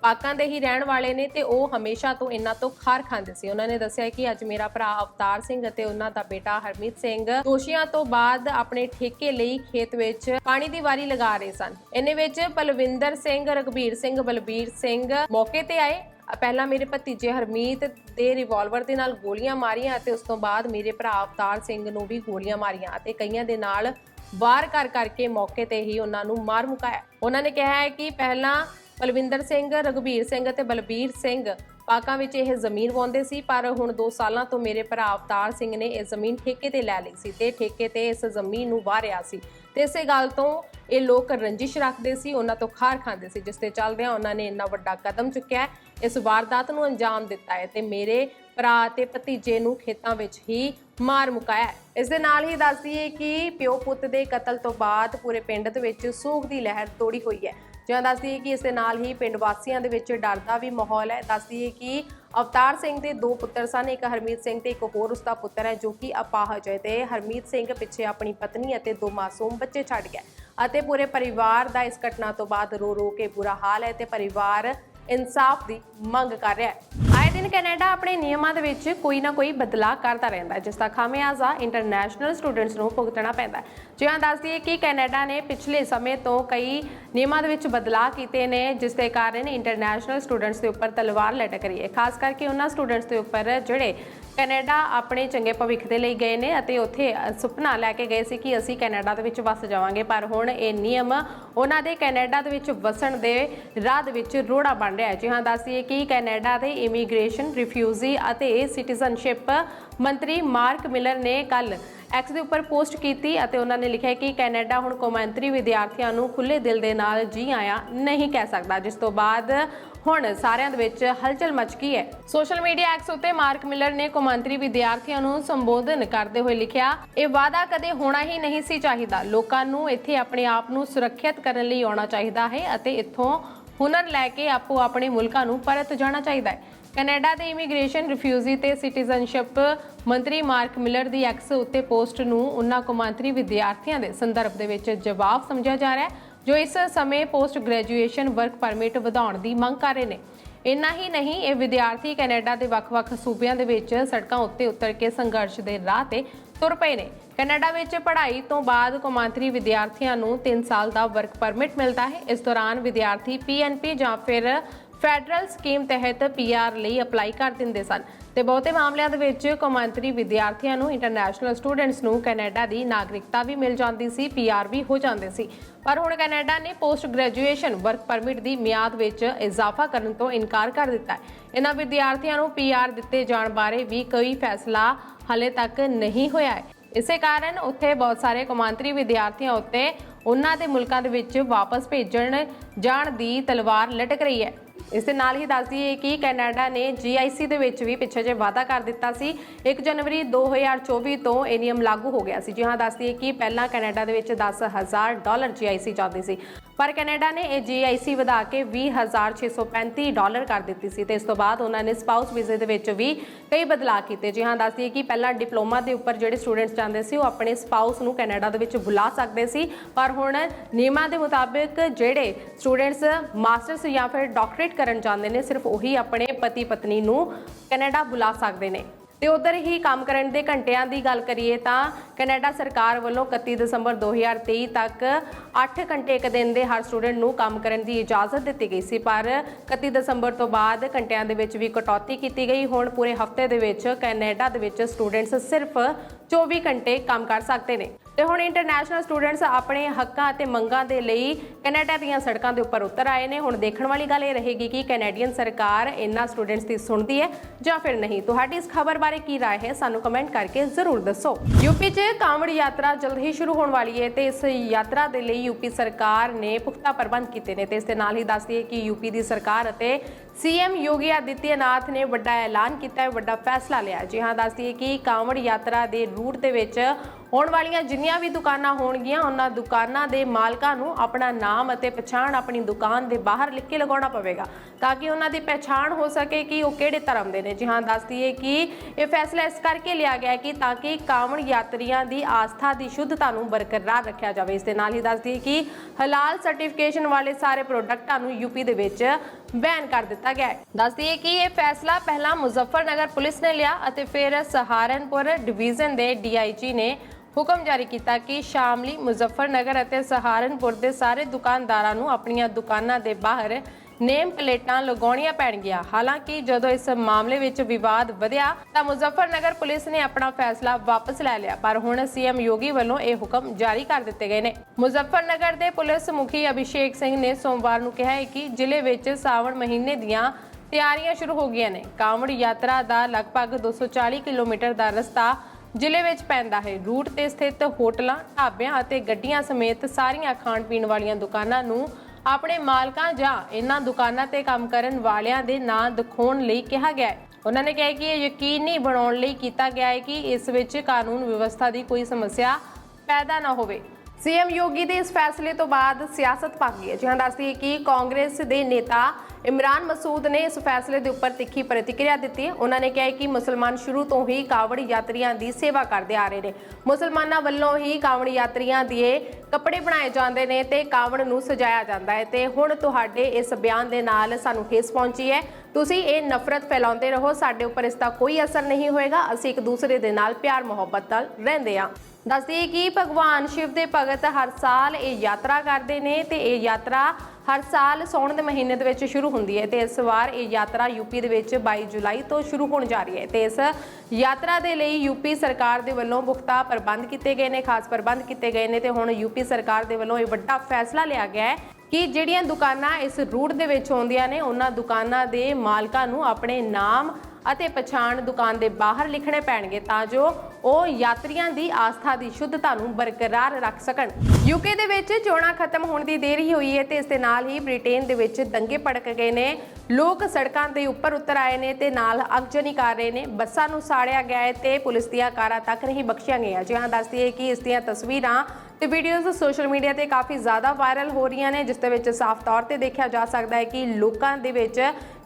ਪਾਕਾਂ ਦੇ ਹੀ ਰਹਿਣ ਵਾਲੇ ਨੇ ਤੇ ਉਹ ਹਮੇਸ਼ਾ ਤੋਂ ਇਹਨਾਂ ਤੋਂ ਖਾਰ ਖਾਂਦੇ ਸੀ। ਉਹਨਾਂ ਨੇ ਦੱਸਿਆ ਕਿ ਅੱਜ ਮੇਰਾ ਭਰਾ ਅਵਤਾਰ ਸਿੰਘ ਅਤੇ ਉਹਨਾਂ ਦਾ ਬੇਟਾ ਹਰਮੀਤ ਸਿੰਘ ਦੋਸ਼ੀਆਂ ਤੋਂ ਬਾਅਦ ਆਪਣੇ ਠੇਕੇ ਲਈ ਖੇਤ ਵਿੱਚ ਪਾਣੀ ਦੀ ਵਾਰੀ ਲਗਾ ਰਹੇ ਸਨ। ਇਹਨੇ ਵਿੱਚ ਪਲਵਿੰਦਰ ਸਿੰਘ ਰਗਵੀਰ ਸਿੰਘ, ਬਲਬੀਰ ਸਿੰਘ ਮੌਕੇ ਤੇ ਆਏ। ਪਹਿਲਾਂ ਮੇਰੇ ਭਤੀਜੇ ਹਰਮੀਤ ਦੇ ਰਿਵਾਲਵਰ ਦੇ ਨਾਲ ਗੋਲੀਆਂ ਮਾਰੀਆਂ ਅਤੇ ਉਸ ਤੋਂ ਬਾਅਦ ਮੇਰੇ ਭਰਾ ਅਵਤਾਰ ਸਿੰਘ ਨੂੰ ਵੀ ਗੋਲੀਆਂ ਮਾਰੀਆਂ ਅਤੇ ਕਈਆਂ ਦੇ ਨਾਲ ਵਾਰ ਕਰ ਕਰਕੇ ਮੌਕੇ ਤੇ ਹੀ ਉਹਨਾਂ ਨੂੰ ਮਾਰ ਮੁਕਾਇਆ। ਉਹਨਾਂ ਨੇ ਕਿਹਾ ਹੈ ਕਿ ਪਹਿਲਾਂ ਬਲਵਿੰਦਰ ਸਿੰਘ, ਰਘਬੀਰ ਸਿੰਘ ਅਤੇ ਬਲਬੀਰ ਸਿੰਘ ਪਾਕਾਂ ਵਿੱਚ ਇਹ ਜ਼ਮੀਨ ਵਾਉਂਦੇ ਸੀ, ਪਰ ਹੁਣ 2 ਸਾਲਾਂ ਤੋਂ ਮੇਰੇ ਭਰਾ ਅਵਤਾਰ ਸਿੰਘ ਨੇ ਇਹ ਜ਼ਮੀਨ ਠੇਕੇ ਤੇ ਲੈ ਲਈ ਸੀ ਤੇ ਠੇਕੇ ਤੇ ਇਸ ਜ਼ਮੀਨ ਨੂੰ ਵਾਰਿਆ ਸੀ ਤੇ ਇਸੇ ਗੱਲ ਤੋਂ ਇਹ ਲੋਕ ਰੰਜਿਸ਼ ਰੱਖਦੇ ਸੀ, ਉਹਨਾਂ ਤੋਂ ਖਾਰ ਖਾਂਦੇ ਸੀ, ਜਿਸ ਤੇ ਚੱਲਦਿਆਂ ਉਹਨਾਂ ਨੇ ਇੰਨਾ ਵੱਡਾ ਕਦਮ ਚੁੱਕਿਆ ਇਸ ਵਾਰਦਾਤ ਨੂੰ ਅੰਜਾਮ ਦਿੱਤਾ ਹੈ ਤੇ ਮੇਰੇ ਭਰਾ ਤੇ ਭਤੀਜੇ ਨੂੰ ਖੇਤਾਂ ਵਿੱਚ ਹੀ ਮਾਰ ਮੁਕਾਇਆ ਹੈ। ਇਸ ਦੇ ਨਾਲ ਹੀ ਦੱਸ ਕਿ ਪਿਓ ਪੁੱਤ ਦੇ ਕਤਲ ਤੋਂ ਬਾਅਦ ਪੂਰੇ ਪਿੰਡ ਦੇ ਵਿੱਚ ਸੋਗ ਦੀ ਲਹਿਰ ਤੋੜੀ ਹੋਈ ਹੈ ਜਿਵੇਂ ਦੱਸ ਦਈਏ ਕਿ ਇਸ ਦੇ ਨਾਲ ਹੀ ਪਿੰਡ ਵਾਸੀਆਂ ਦੇ ਵਿੱਚ ਡਰ ਦਾ ਵੀ ਮਾਹੌਲ ਹੈ। ਦੱਸ ਦਈਏ ਕਿ ਅਵਤਾਰ ਸਿੰਘ ਦੇ ਦੋ ਪੁੱਤਰ ਸਨ, ਇੱਕ ਹਰਮੀਤ ਸਿੰਘ ਤੇ ਇੱਕ ਹੋਰ ਉਸਦਾ ਪੁੱਤਰ ਹੈ ਜੋ ਕਿ ਅਪਾਹਜ ਹੈ। ਤੇ ਹਰਮੀਤ ਸਿੰਘ ਪਿੱਛੇ ਆਪਣੀ ਪਤਨੀ ਅਤੇ ਦੋ ਮਾਸੂਮ ਬੱਚੇ ਛੱਡ ਗਿਆ ਅਤੇ ਪੂਰੇ ਪਰਿਵਾਰ ਦਾ ਇਸ ਘਟਨਾ ਤੋਂ ਬਾਅਦ ਰੋ ਰੋ ਕੇ ਬੁਰਾ ਹਾਲ ਹੈ ਤੇ ਪਰਿਵਾਰ ਇਨਸਾਫ ਦੀ ਮੰਗ ਕਰ ਰਿਹਾ ਹੈ। ਆਏ ਕੈਨੇਡਾ ਆਪਣੇ ਨਿਯਮਾਂ ਦੇ ਵਿੱਚ ਕੋਈ ਨਾ ਕੋਈ ਬਦਲਾਅ ਕਰਦਾ ਰਹਿੰਦਾ ਹੈ, ਜਿਸ ਦਾ ਖਾਮਿਆਜ਼ਾ ਇੰਟਰਨੈਸ਼ਨਲ ਸਟੂਡੈਂਟਸ ਨੂੰ ਭੁਗਤਣਾ ਪੈਂਦਾ ਹੈ। ਜਿਵੇਂ ਦੱਸ ਦਈਏ ਕਿ ਕੈਨੇਡਾ ਨੇ ਪਿਛਲੇ ਸਮੇਂ ਤੋਂ ਕਈ ਨਿਯਮਾਂ ਦੇ ਵਿੱਚ ਬਦਲਾਅ ਕੀਤੇ ਨੇ, ਜਿਸ ਦੇ ਕਾਰਨ ਇੰਟਰਨੈਸ਼ਨਲ ਸਟੂਡੈਂਟਸ ਦੇ ਉੱਪਰ ਤਲਵਾਰ ਲਟਕ ਰਹੀ ਹੈ। ਖਾਸ ਕਰਕੇ ਉਹਨਾਂ ਸਟੂਡੈਂਟਸ ਦੇ ਉੱਪਰ ਜਿਹੜੇ ਕੈਨੇਡਾ ਆਪਣੇ ਚੰਗੇ ਭਵਿੱਖ ਦੇ ਲਈ ਗਏ ਨੇ ਅਤੇ ਉੱਥੇ ਸੁਪਨਾ ਲੈ ਕੇ ਗਏ ਸੀ ਕਿ ਅਸੀਂ ਕੈਨੇਡਾ ਦੇ ਵਿੱਚ ਵਸ ਜਾਵਾਂਗੇ। ਪਰ ਹੁਣ ਇਹ ਨਿਯਮ ਉਹਨਾਂ ਦੇ ਕੈਨੇਡਾ ਦੇ ਵਿੱਚ ਵਸਣ ਦੇ ਰਾਹ ਦੇ ਵਿੱਚ ਰੋੜਾ ਬਣ ਰਿਹਾ ਹੈ। ਜੀ ਹਾਂ ਦੱਸੀਏ ਕਿ ਕੈਨੇਡਾ ਦੇ ਇਮੀਗ੍ਰੇਸ਼ਨ, ਰਿਫਿਊਜੀ ਅਤੇ ਸਿਟੀਜ਼ਨਸ਼ਿਪ ਮੰਤਰੀ ਮਾਰਕ ਮਿਲਰ ਨੇ ਕੱਲ ਐਕਸ ਦੇ ਉੱਪਰ ਪੋਸਟ ਕੀਤੀ ਅਤੇ ਉਹਨਾਂ ਨੇ ਲਿਖਿਆ ਕਿ ਕੈਨੇਡਾ ਹੁਣ ਕੌਮਾਂਤਰੀ ਵਿਦਿਆਰਥੀਆਂ ਨੂੰ ਖੁੱਲੇ ਦਿਲ ਦੇ ਨਾਲ ਜੀ ਆਇਆਂ ਨਹੀਂ ਕਹਿ ਸਕਦਾ, ਜਿਸ ਤੋਂ ਬਾਅਦ ਹੁਣ ਸਾਰਿਆਂ ਦੇ ਵਿੱਚ ਹਲਚਲ ਮਚ ਗਈ ਹੈ। ਸੋਸ਼ਲ ਮੀਡੀਆ ਐਕਸ ਉੱਤੇ ਮਾਰਕ ਮਿਲਰ ਨੇ ਕੌਮਾਂਤਰੀ ਵਿਦਿਆਰਥੀਆਂ ਨੂੰ ਸੰਬੋਧਨ ਕਰਦੇ ਹੋਏ ਲਿਖਿਆ, ਇਹ ਵਾਅਦਾ ਕਦੇ ਹੋਣਾ ਹੀ ਨਹੀਂ ਸੀ ਚਾਹੀਦਾ। ਲੋਕਾਂ ਨੂੰ ਇੱਥੇ ਆਪਣੇ ਆਪ ਨੂੰ ਸੁਰੱਖਿਅਤ ਕਰਨ ਲਈ ਆਉਣਾ ਚਾਹੀਦਾ ਹੈ ਅਤੇ ਇੱਥੋਂ ਹੁਨਰ ਲੈ ਕੇ ਆਪੋ ਆਪਣੇ ਮੁਲਕਾਂ ਨੂੰ ਪਰਤ ਜਾਣਾ ਚਾਹੀਦਾ ਹੈ। ਕੈਨੇਡਾ ਦੇ ਇਮੀਗ੍ਰੇਸ਼ਨ ਰਿਫਿਊਜੀ ਤੇ ਸਿਟੀਜ਼ਨਸ਼ਿਪ ਮੰਤਰੀ ਮਾਰਕ ਮਿਲਰ ਦੀ ਐਕਸ ਉੱਤੇ ਪੋਸਟ ਨੂੰ ਉਹਨਾਂ ਕੌਮਾਂਤਰੀ ਵਿਦਿਆਰਥੀਆਂ ਦੇ ਸੰਦਰਭ ਦੇ ਵਿੱਚ ਜਵਾਬ ਸਮਝਿਆ ਜਾ ਰਿਹਾ ਹੈ, ਜੋ ਇਸ ਸਮੇਂ ਪੋਸਟ ਗ੍ਰੈਜੂਏਸ਼ਨ ਵਰਕ ਪਰਮਿਟ ਵਧਾਉਣ ਦੀ ਮੰਗ ਕਰ ਰਹੇ ਨੇ। ਇੰਨਾ ਹੀ ਨਹੀਂ, ਇਹ ਵਿਦਿਆਰਥੀ ਕੈਨੇਡਾ ਦੇ ਵੱਖ-ਵੱਖ ਸੂਬਿਆਂ ਦੇ ਵਿੱਚ ਸੜਕਾਂ ਉੱਤੇ ਉਤਰ ਕੇ ਸੰਘਰਸ਼ ਦੇ ਰਾਹ ਤੇ ਤੁਰ ਪਏ ਨੇ। ਕੈਨੇਡਾ ਵਿੱਚ ਪੜ੍ਹਾਈ ਤੋਂ ਬਾਅਦ ਕੌਮਾਂਤਰੀ ਵਿਦਿਆਰਥੀਆਂ ਨੂੰ 3 ਸਾਲ ਦਾ ਵਰਕ ਪਰਮਿਟ ਮਿਲਦਾ ਹੈ। ਇਸ ਦੌਰਾਨ ਵਿਦਿਆਰਥੀ ਪੀਐਨਪੀ ਜਾਂ ਫਿਰ ਫੈਡਰਲ ਸਕੀਮ ਤਹਿਤ ਪੀਆਰ ਲਈ ਅਪਲਾਈ ਕਰ ਦਿੰਦੇ ਸਨ ਤੇ ਬਹੁਤੇ ਮਾਮਲਿਆਂ ਦੇ ਵਿੱਚ ਕੌਮਾਂਤਰੀ ਵਿਦਿਆਰਥੀਆਂ ਨੂੰ ਇੰਟਰਨੈਸ਼ਨਲ ਸਟੂਡੈਂਟਸ ਨੂੰ ਕੈਨੇਡਾ ਦੀ ਨਾਗਰਿਕਤਾ ਵੀ ਮਿਲ ਜਾਂਦੀ ਸੀ ਪੀਆਰ ਵੀ ਹੋ ਜਾਂਦੇ ਸੀ। ਪਰ ਹੁਣ ਕੈਨੇਡਾ ਨੇ ਪੋਸਟ ਗ੍ਰੈਜੂਏਸ਼ਨ ਵਰਕ ਪਰਮਿਟ ਦੀ ਮਿਆਦ ਵਿੱਚ ਇਜ਼ਾਫਾ ਕਰਨ ਤੋਂ ਇਨਕਾਰ ਕਰ ਦਿੱਤਾ ਹੈ। ਇਹਨਾਂ ਵਿਦਿਆਰਥੀਆਂ ਨੂੰ ਪੀਆਰ ਦਿੱਤੇ ਜਾਣ ਬਾਰੇ ਵੀ ਕੋਈ ਫੈਸਲਾ ਹਾਲੇ ਤੱਕ ਨਹੀਂ ਹੋਇਆ ਹੈ। ਇਸੇ ਕਾਰਨ ਉੱਥੇ ਬਹੁਤ ਸਾਰੇ ਕੌਮਾਂਤਰੀ ਵਿਦਿਆਰਥੀਆਂ ਉੱਤੇ ਉਹਨਾਂ ਦੇ ਮੁਲਕਾਂ ਦੇ ਵਿੱਚ ਵਾਪਸ ਭੇਜਣ ਜਾਣ ਦੀ ਤਲਵਾਰ ਲਟਕ ਰਹੀ ਹੈ। ਇਸ ਦੇ ਨਾਲ ਹੀ ਦੱਸ ਦਈਏ ਕਿ ਕੈਨੇਡਾ ਨੇ GIC ਦੇ ਵਿੱਚ ਵੀ ਪਿੱਛੇ ਜੇ ਵਾਅਦਾ ਕਰ ਦਿੱਤਾ ਸੀ। 1 ਜਨਵਰੀ 2024 ਤੋਂ ਇਹ ਨਿਯਮ ਲਾਗੂ ਹੋ ਗਿਆ ਸੀ। ਜੀ ਹਾਂ, ਦੱਸ ਦਈਏ ਕਿ ਪਹਿਲਾਂ ਕੈਨੇਡਾ ਦੇ ਵਿੱਚ 10000 ਡਾਲਰ GIC ਜਾਂਦੀ ਸੀ। ਪਰ ਕੈਨੇਡਾ ਨੇ ਇਹ GIC ਵਧਾ ਕੇ 20635 ਡਾਲਰ ਕਰ ਦਿੱਤੀ ਸੀ ਤੇ ਇਸ ਤੋਂ ਬਾਅਦ ਉਹਨਾਂ ਨੇ ਸਪਾਊਸ ਵੀਜ਼ੇ ਦੇ ਵਿੱਚ ਵੀ ਕਈ ਬਦਲਾਅ ਕੀਤੇ। ਜੀ ਹਾਂ ਦੱਸ ਕਿ ਪਹਿਲਾਂ ਡਿਪਲੋਮਾ ਦੇ ਉੱਪਰ ਜਿਹੜੇ ਸਟੂਡੈਂਟਸ ਜਾਂਦੇ ਸੀ, ਉਹ ਆਪਣੇ ਸਪਾਊਸ ਨੂੰ ਕੈਨੇਡਾ ਦੇ ਵਿੱਚ ਬੁਲਾ ਸਕਦੇ ਸੀ। ਪਰ ਹੁਣ ਨਿਯਮਾਂ ਦੇ ਮੁਤਾਬਿਕ ਜਿਹੜੇ ਸਟੂਡੈਂਟਸ ਮਾਸਟਰਸ ਜਾਂ ਫਿਰ ਡਾਕਟਰੇਟ ਕਰਨ ਜਾਂਦੇ ਨੇ, ਸਿਰਫ ਉਹੀ ਆਪਣੇ ਪਤੀ ਪਤਨੀ ਨੂੰ ਕੈਨੇਡਾ ਬੁਲਾ ਸਕਦੇ ਨੇ। ਤੇ ਉਧਰ ਹੀ ਕੰਮ ਕਰਨ ਦੇ ਘੰਟਿਆਂ ਦੀ ਗੱਲ ਕਰੀਏ ਤਾਂ ਕੈਨੇਡਾ ਸਰਕਾਰ ਵੱਲੋਂ 31 ਦਸੰਬਰ 2023 ਤੱਕ 8 ਘੰਟੇ ਇੱਕ ਦਿਨ ਦੇ ਹਰ ਸਟੂਡੈਂਟ ਨੂੰ ਕੰਮ ਕਰਨ ਦੀ ਇਜਾਜ਼ਤ ਦਿੱਤੀ ਗਈ ਸੀ। ਪਰ 31 ਦਸੰਬਰ ਤੋਂ ਬਾਅਦ ਘੰਟਿਆਂ ਦੇ ਵਿੱਚ ਵੀ ਕਟੌਤੀ ਕੀਤੀ ਗਈ। ਹੁਣ ਪੂਰੇ ਹਫ਼ਤੇ ਦੇ ਵਿੱਚ ਕੈਨੇਡਾ ਦੇ ਵਿੱਚ ਸਟੂਡੈਂਟਸ ਸਿਰਫ 24 ਘੰਟੇ ਕੰਮ ਕਰ ਸਕਦੇ ਨੇ ਤੇ ਹੁਣ ਇੰਟਰਨੈਸ਼ਨਲ ਸਟੂਡੈਂਟਸ ਆਪਣੇ ਹੱਕਾਂ ਅਤੇ ਮੰਗਾਂ ਦੇ ਲਈ ਕੈਨੇਡਾ ਦੀਆਂ ਸੜਕਾਂ ਦੇ ਉੱਪਰ ਉਤਰ ਆਏ ਨੇ ਹੁਣ ਦੇਖਣ ਵਾਲੀ ਗੱਲ ਇਹ ਰਹੇਗੀ ਕਿ ਕੈਨੇਡੀਅਨ ਸਰਕਾਰ ਇਹਨਾਂ ਸਟੂਡੈਂਟਸ ਦੀ ਸੁਣਦੀ ਹੈ ਜਾਂ ਫਿਰ ਨਹੀਂ ਤੁਹਾਡੀ ਇਸ ਖਬਰ ਬਾਰੇ ਕੀ رائے ਹੈ ਸਾਨੂੰ ਕਮੈਂਟ ਕਰਕੇ ਜ਼ਰੂਰ ਦੱਸੋ ਯੂਪੀ 'ਚ ਕਾਂਵੜ ਯਾਤਰਾ ਜਲਦ ਹੀ ਸ਼ੁਰੂ ਹੋਣ ਵਾਲੀ ਹੈ ਤੇ ਇਸ ਯਾਤਰਾ ਦੇ ਲਈ ਯੂਪੀ ਸਰਕਾਰ ਨੇ ਪੁਖਤਾ ਪ੍ਰਬੰਧ ਕੀਤੇ ਨੇ ਤੇ ਇਸ ਦੇ ਨਾਲ ਹੀ ਦੱਸ ਦਈਏ ਕਿ ਯੂਪੀ ਦੀ ਸਰਕਾਰ ਅਤੇ ਸੀਐਮ ਯੋਗੀ ਆਦਿੱਤਿਆਨਾਥ ਨੇ ਵੱਡਾ ਐਲਾਨ ਕੀਤਾ ਹੈ, ਵੱਡਾ ਫੈਸਲਾ ਲਿਆ ਹੈ। ਜੀ ਹਾਂ ਦੱਸ ਦਈਏ ਕਿ ਕਾਂਵੜ ਯਾਤਰਾ ਦੇ ਰੂਟ ਦੇ ਵਿੱਚ ਹੋਣ ਵਾਲੀਆਂ ਜਿੰਨੀਆਂ ਵੀ ਦੁਕਾਨਾਂ ਹੋਣਗੀਆਂ, ਉਹਨਾਂ ਦੁਕਾਨਾਂ ਦੇ ਮਾਲਕਾਂ ਨੂੰ ਆਪਣਾ ਨਾਮ ਅਤੇ ਪਛਾਣ ਆਪਣੀ ਦੁਕਾਨ ਦੇ ਬਾਹਰ ਲਿਖ ਕੇ ਲਗਾਉਣਾ ਪਵੇਗਾ, ਤਾਂ ਕਿ ਉਹਨਾਂ ਦੀ ਪਛਾਣ ਹੋ ਸਕੇ ਕਿ ਉਹ ਕਿਹੜੇ ਧਰਮ ਦੇ ਨੇ। ਜੀ ਹਾਂ, ਦੱਸ ਦਈਏ ਕਿ ਇਹ ਫੈਸਲਾ ਇਸ ਕਰਕੇ ਲਿਆ ਗਿਆ ਕਿ ਤਾਂ ਕਿ ਕਾਵਣ ਯਾਤਰੀਆਂ ਦੀ ਆਸਥਾ ਦੀ ਸ਼ੁੱਧਤਾ ਨੂੰ ਬਰਕਰਾਰ ਰੱਖਿਆ ਜਾਵੇ। ਇਸ ਦੇ ਨਾਲ ਹੀ ਦੱਸ ਦਈਏ ਕਿ ਹਲਾਲ ਸਰਟੀਫਿਕੇਸ਼ਨ ਵਾਲੇ ਸਾਰੇ ਪ੍ਰੋਡਕਟਾਂ ਨੂੰ ਯੂਪੀ ਦੇ ਵਿੱਚ ਬੈਨ ਕਰ ਦਿੱਤਾ ਗਿਆ ਹੈ। ਦੱਸ ਦਈਏ ਕਿ ਇਹ ਫੈਸਲਾ ਪਹਿਲਾਂ ਮੁਜ਼ੱਫਰਨਗਰ ਪੁਲਿਸ ਨੇ ਲਿਆ ਅਤੇ ਫਿਰ ਸਹਾਰਨਪੁਰ ਡਿਵੀਜ਼ਨ ਦੇ ਡੀਆਈਜੀ ਨੇ ਹੁਕਮ ਜਾਰੀ ਕੀਤਾ ਕਿ ਸ਼ਾਮਲੀ ਮੁਜ਼ੱਫਰਨਗਰ ਅਤੇ ਸਹਾਰਨਪੁਰ ਦੇ ਸਾਰੇ ਦੁਕਾਨਦਾਰਾਂ ਨੂੰ ਆਪਣੀਆਂ ਦੁਕਾਨਾਂ ਦੇ ਬਾਹਰ ਨੇਮ ਪਲੇਟਾਂ ਲਗਾਉਣੀਆਂ ਪੈਣਗੀਆਂ। ਹਾਲਾਂਕਿ ਜਦੋਂ ਇਸ ਮਾਮਲੇ ਵਿੱਚ ਵਿਵਾਦ ਵਧਿਆ ਤਾਂ ਮੁਜ਼ੱਫਰਨਗਰ ਪੁਲਿਸ ਨੇ ਆਪਣਾ ਫੈਸਲਾ ਵਾਪਸ ਲੈ ਲਿਆ, ਪਰ ਹੁਣ ਸੀਐਮ ਯੋਗੀ ਵੱਲੋਂ ਇਹ ਹੁਕਮ ਜਾਰੀ ਕਰ ਦਿੱਤੇ ਗਏ ਨੇ। ਮੁਜ਼ੱਫਰਨਗਰ ਦੇ ਪੁਲਿਸ ਮੁਖੀ ਅਭਿਸ਼ੇਕ ਸਿੰਘ ਨੇ ਸੋਮਵਾਰ ਨੂੰ ਕਿਹਾ ਹੈ ਕਿ ਜ਼ਿਲ੍ਹੇ ਵਿੱਚ ਸਾਵਣ ਮਹੀਨੇ ਦੀਆਂ ਤਿਆਰੀਆਂ ਸ਼ੁਰੂ ਹੋ ਗਈਆਂ ਨੇ। ਕਾਂਵੜ ਯਾਤਰਾ ਦਾ ਲਗਭਗ 240 ਕਿਲੋਮੀਟਰ ਦਾ ਰਸਤਾ ਜ਼ਿਲ੍ਹੇ ਵਿੱਚ ਪੈਂਦਾ ਹੈ। ਰੂਟ ਤੇ ਸਥਿਤ ਹੋਟਲਾਂ, ਢਾਬਿਆਂ ਅਤੇ ਗੱਡੀਆਂ ਸਮੇਤ ਸਾਰੀਆਂ ਖਾਣ ਪੀਣ ਵਾਲੀਆਂ ਦੁਕਾਨਾਂ ਨੂੰ ਆਪਣੇ ਮਾਲਕਾਂ ਜਾਂ ਇਹਨਾਂ ਦੁਕਾਨਾਂ ਤੇ ਕੰਮ ਕਰਨ ਵਾਲਿਆਂ ਦੇ ਨਾਂ ਦਿਖਾਉਣ ਲਈ ਕਿਹਾ ਗਿਆ ਹੈ। ਉਹਨਾਂ ਨੇ ਕਿਹਾ ਕਿ ਇਹ ਯਕੀਨੀ ਬਣਾਉਣ ਲਈ ਕੀਤਾ ਗਿਆ ਹੈ ਕਿ ਇਸ ਵਿੱਚ ਕਾਨੂੰਨ ਵਿਵਸਥਾ ਦੀ ਕੋਈ ਸਮੱਸਿਆ ਪੈਦਾ ਨਾ ਹੋਵੇ। ਸੀਐਮ ਯੋਗੀ ਦੇ ਇਸ ਫੈਸਲੇ ਤੋਂ ਬਾਅਦ ਸਿਆਸਤ ਭੱਗ ਗਈ ਹੈ। ਜਿਹਾਂ ਦੱਸਦੀ ਹੈ ਕਿ ਕਾਂਗਰਸ ਦੇ ਨੇਤਾ ਇਮਰਾਨ ਮਸੂਦ ਨੇ ਇਸ ਫੈਸਲੇ ਦੇ ਉੱਪਰ ਤਿੱਖੀ ਪ੍ਰਤੀਕਿਰਿਆ ਦਿੱਤੀ ਹੈ। ਉਹਨਾਂ ਨੇ ਕਿਹਾ ਕਿ ਮੁਸਲਮਾਨ ਸ਼ੁਰੂ ਤੋਂ ਹੀ ਕਾਵੜ ਯਾਤਰੀਆਂ ਦੀ ਸੇਵਾ ਕਰਦੇ ਆ ਰਹੇ ਨੇ। ਮੁਸਲਮਾਨਾਂ ਵੱਲੋਂ ਹੀ ਕਾਵੜ ਯਾਤਰੀਆਂ ਦੇ ਕੱਪੜੇ ਬਣਾਏ ਜਾਂਦੇ ਨੇ ਤੇ ਕਾਵੜ ਨੂੰ ਸਜਾਇਆ ਜਾਂਦਾ ਹੈ। ਤੇ ਹੁਣ ਤੁਹਾਡੇ ਇਸ ਬਿਆਨ ਦੇ ਨਾਲ ਸਾਨੂੰ ਠੇਸ ਪਹੁੰਚੀ ਹੈ। ਤੁਸੀਂ ਇਹ ਨਫ਼ਰਤ ਫੈਲਾਉਂਦੇ ਰਹੋ। ਸਾਡੇ ਉੱਪਰ ਇਸ ਦਾ ਕੋਈ ਅਸਰ ਨਹੀਂ ਹੋਏਗਾ। ਅਸੀਂ ਇੱਕ ਦੂਸਰੇ ਦੇ ਨਾਲ ਪਿਆਰ ਮੁਹੱਬਤ ਨਾਲ ਰਹਿੰਦੇ ਹਾਂ। ਦੱਸਦੀ ਕਿ ਭਗਵਾਨ ਸ਼ਿਵ ਦੇ ਭਗਤ ਹਰ ਸਾਲ ਇਹ ਯਾਤਰਾ ਕਰਦੇ ਨੇ ਤੇ ਇਹ ਯਾਤਰਾ ਹਰ ਸਾਲ ਸੌਣ ਦੇ ਮਹੀਨੇ ਦੇ ਵਿੱਚ ਸ਼ੁਰੂ ਹੁੰਦੀ ਹੈ ਤੇ ਇਸ ਵਾਰ ਇਹ ਯਾਤਰਾ ਯੂਪੀ ਦੇ ਵਿੱਚ 22 ਜੁਲਾਈ ਤੋਂ ਸ਼ੁਰੂ ਹੋਣ ਜਾ ਰਹੀ ਹੈ ਤੇ ਇਸ ਯਾਤਰਾ ਦੇ ਲਈ ਯੂਪੀ ਸਰਕਾਰ ਦੇ ਵੱਲੋਂ ਪੁਖਤਾ ਪ੍ਰਬੰਧ ਕੀਤੇ ਗਏ ਨੇ, ਖਾਸ ਪ੍ਰਬੰਧ ਕੀਤੇ ਗਏ ਨੇ ਤੇ ਹੁਣ ਯੂਪੀ ਸਰਕਾਰ ਦੇ ਵੱਲੋਂ ਇਹ ਵੱਡਾ ਫੈਸਲਾ ਲਿਆ ਗਿਆ ਹੈ ਕਿ ਜਿਹੜੀਆਂ ਦੁਕਾਨਾਂ ਇਸ ਰੂਟ ਦੇ ਵਿੱਚ ਆਉਂਦੀਆਂ ਨੇ, ਉਹਨਾਂ ਦੁਕਾਨਾਂ ਦੇ ਮਾਲਕਾਂ ਨੂੰ ਆਪਣੇ ਨਾਮ ਅਤੇ ਪਛਾਣ ਦੁਕਾਨ ਦੇ ਬਾਹਰ ਲਿਖਣੇ ਪੈਣਗੇ ਤਾਂ ਜੋ ਉਹ ਯਾਤਰੀਆਂ ਦੀ ਆਸਥਾ ਦੀ ਸ਼ੁੱਧਤਾ ਨੂੰ ਬਰਕਰਾਰ ਰੱਖ ਸਕਣ। ਯੂਕੇ ਦੇ ਵਿੱਚ ਚੋਣਾਂ ਖਤਮ ਹੋਣ ਦੀ ਦੇਰ ਹੀ ਹੋਈ ਹੈ ਤੇ ਇਸ ਦੇ ਨਾਲ ਹੀ ਬ੍ਰਿਟੇਨ ਦੇ ਵਿੱਚ ਦੰਗੇ ਭੜਕ ਗਏ ਨੇ। ਲੋਕ ਸੜਕਾਂ ਦੇ ਉੱਪਰ ਉਤਰ ਆਏ ਨੇ ਤੇ ਨਾਲ ਅਗਜਨੀ ਕਰ ਰਹੇ ਨੇ। ਬੱਸਾਂ ਨੂੰ ਸਾੜਿਆ ਗਿਆ ਹੈ ਤੇ ਪੁਲਿਸ ਦੀਆਂ ਕਾਰਾਂ ਤੱਕ ਨਹੀਂ ਬਖਸ਼ੀਆਂ ਗਈਆਂ। ਜਿਹਾਂ ਦੱਸਦੀ ਹੈ ਕਿ ਇਸ ਦੀਆਂ ਤਸਵੀਰਾਂ ਤੇ ਵੀਡੀਓਜ਼ ਸੋਸ਼ਲ ਮੀਡੀਆ ਤੇ ਕਾਫੀ ਜ਼ਿਆਦਾ ਵਾਇਰਲ ਹੋ ਰਹੀਆਂ ਨੇ, ਜਿਸ ਦੇ ਵਿੱਚ ਸਾਫ਼ ਤੌਰ ਤੇ ਦੇਖਿਆ ਜਾ ਸਕਦਾ ਹੈ ਕਿ ਲੋਕਾਂ ਦੇ ਵਿੱਚ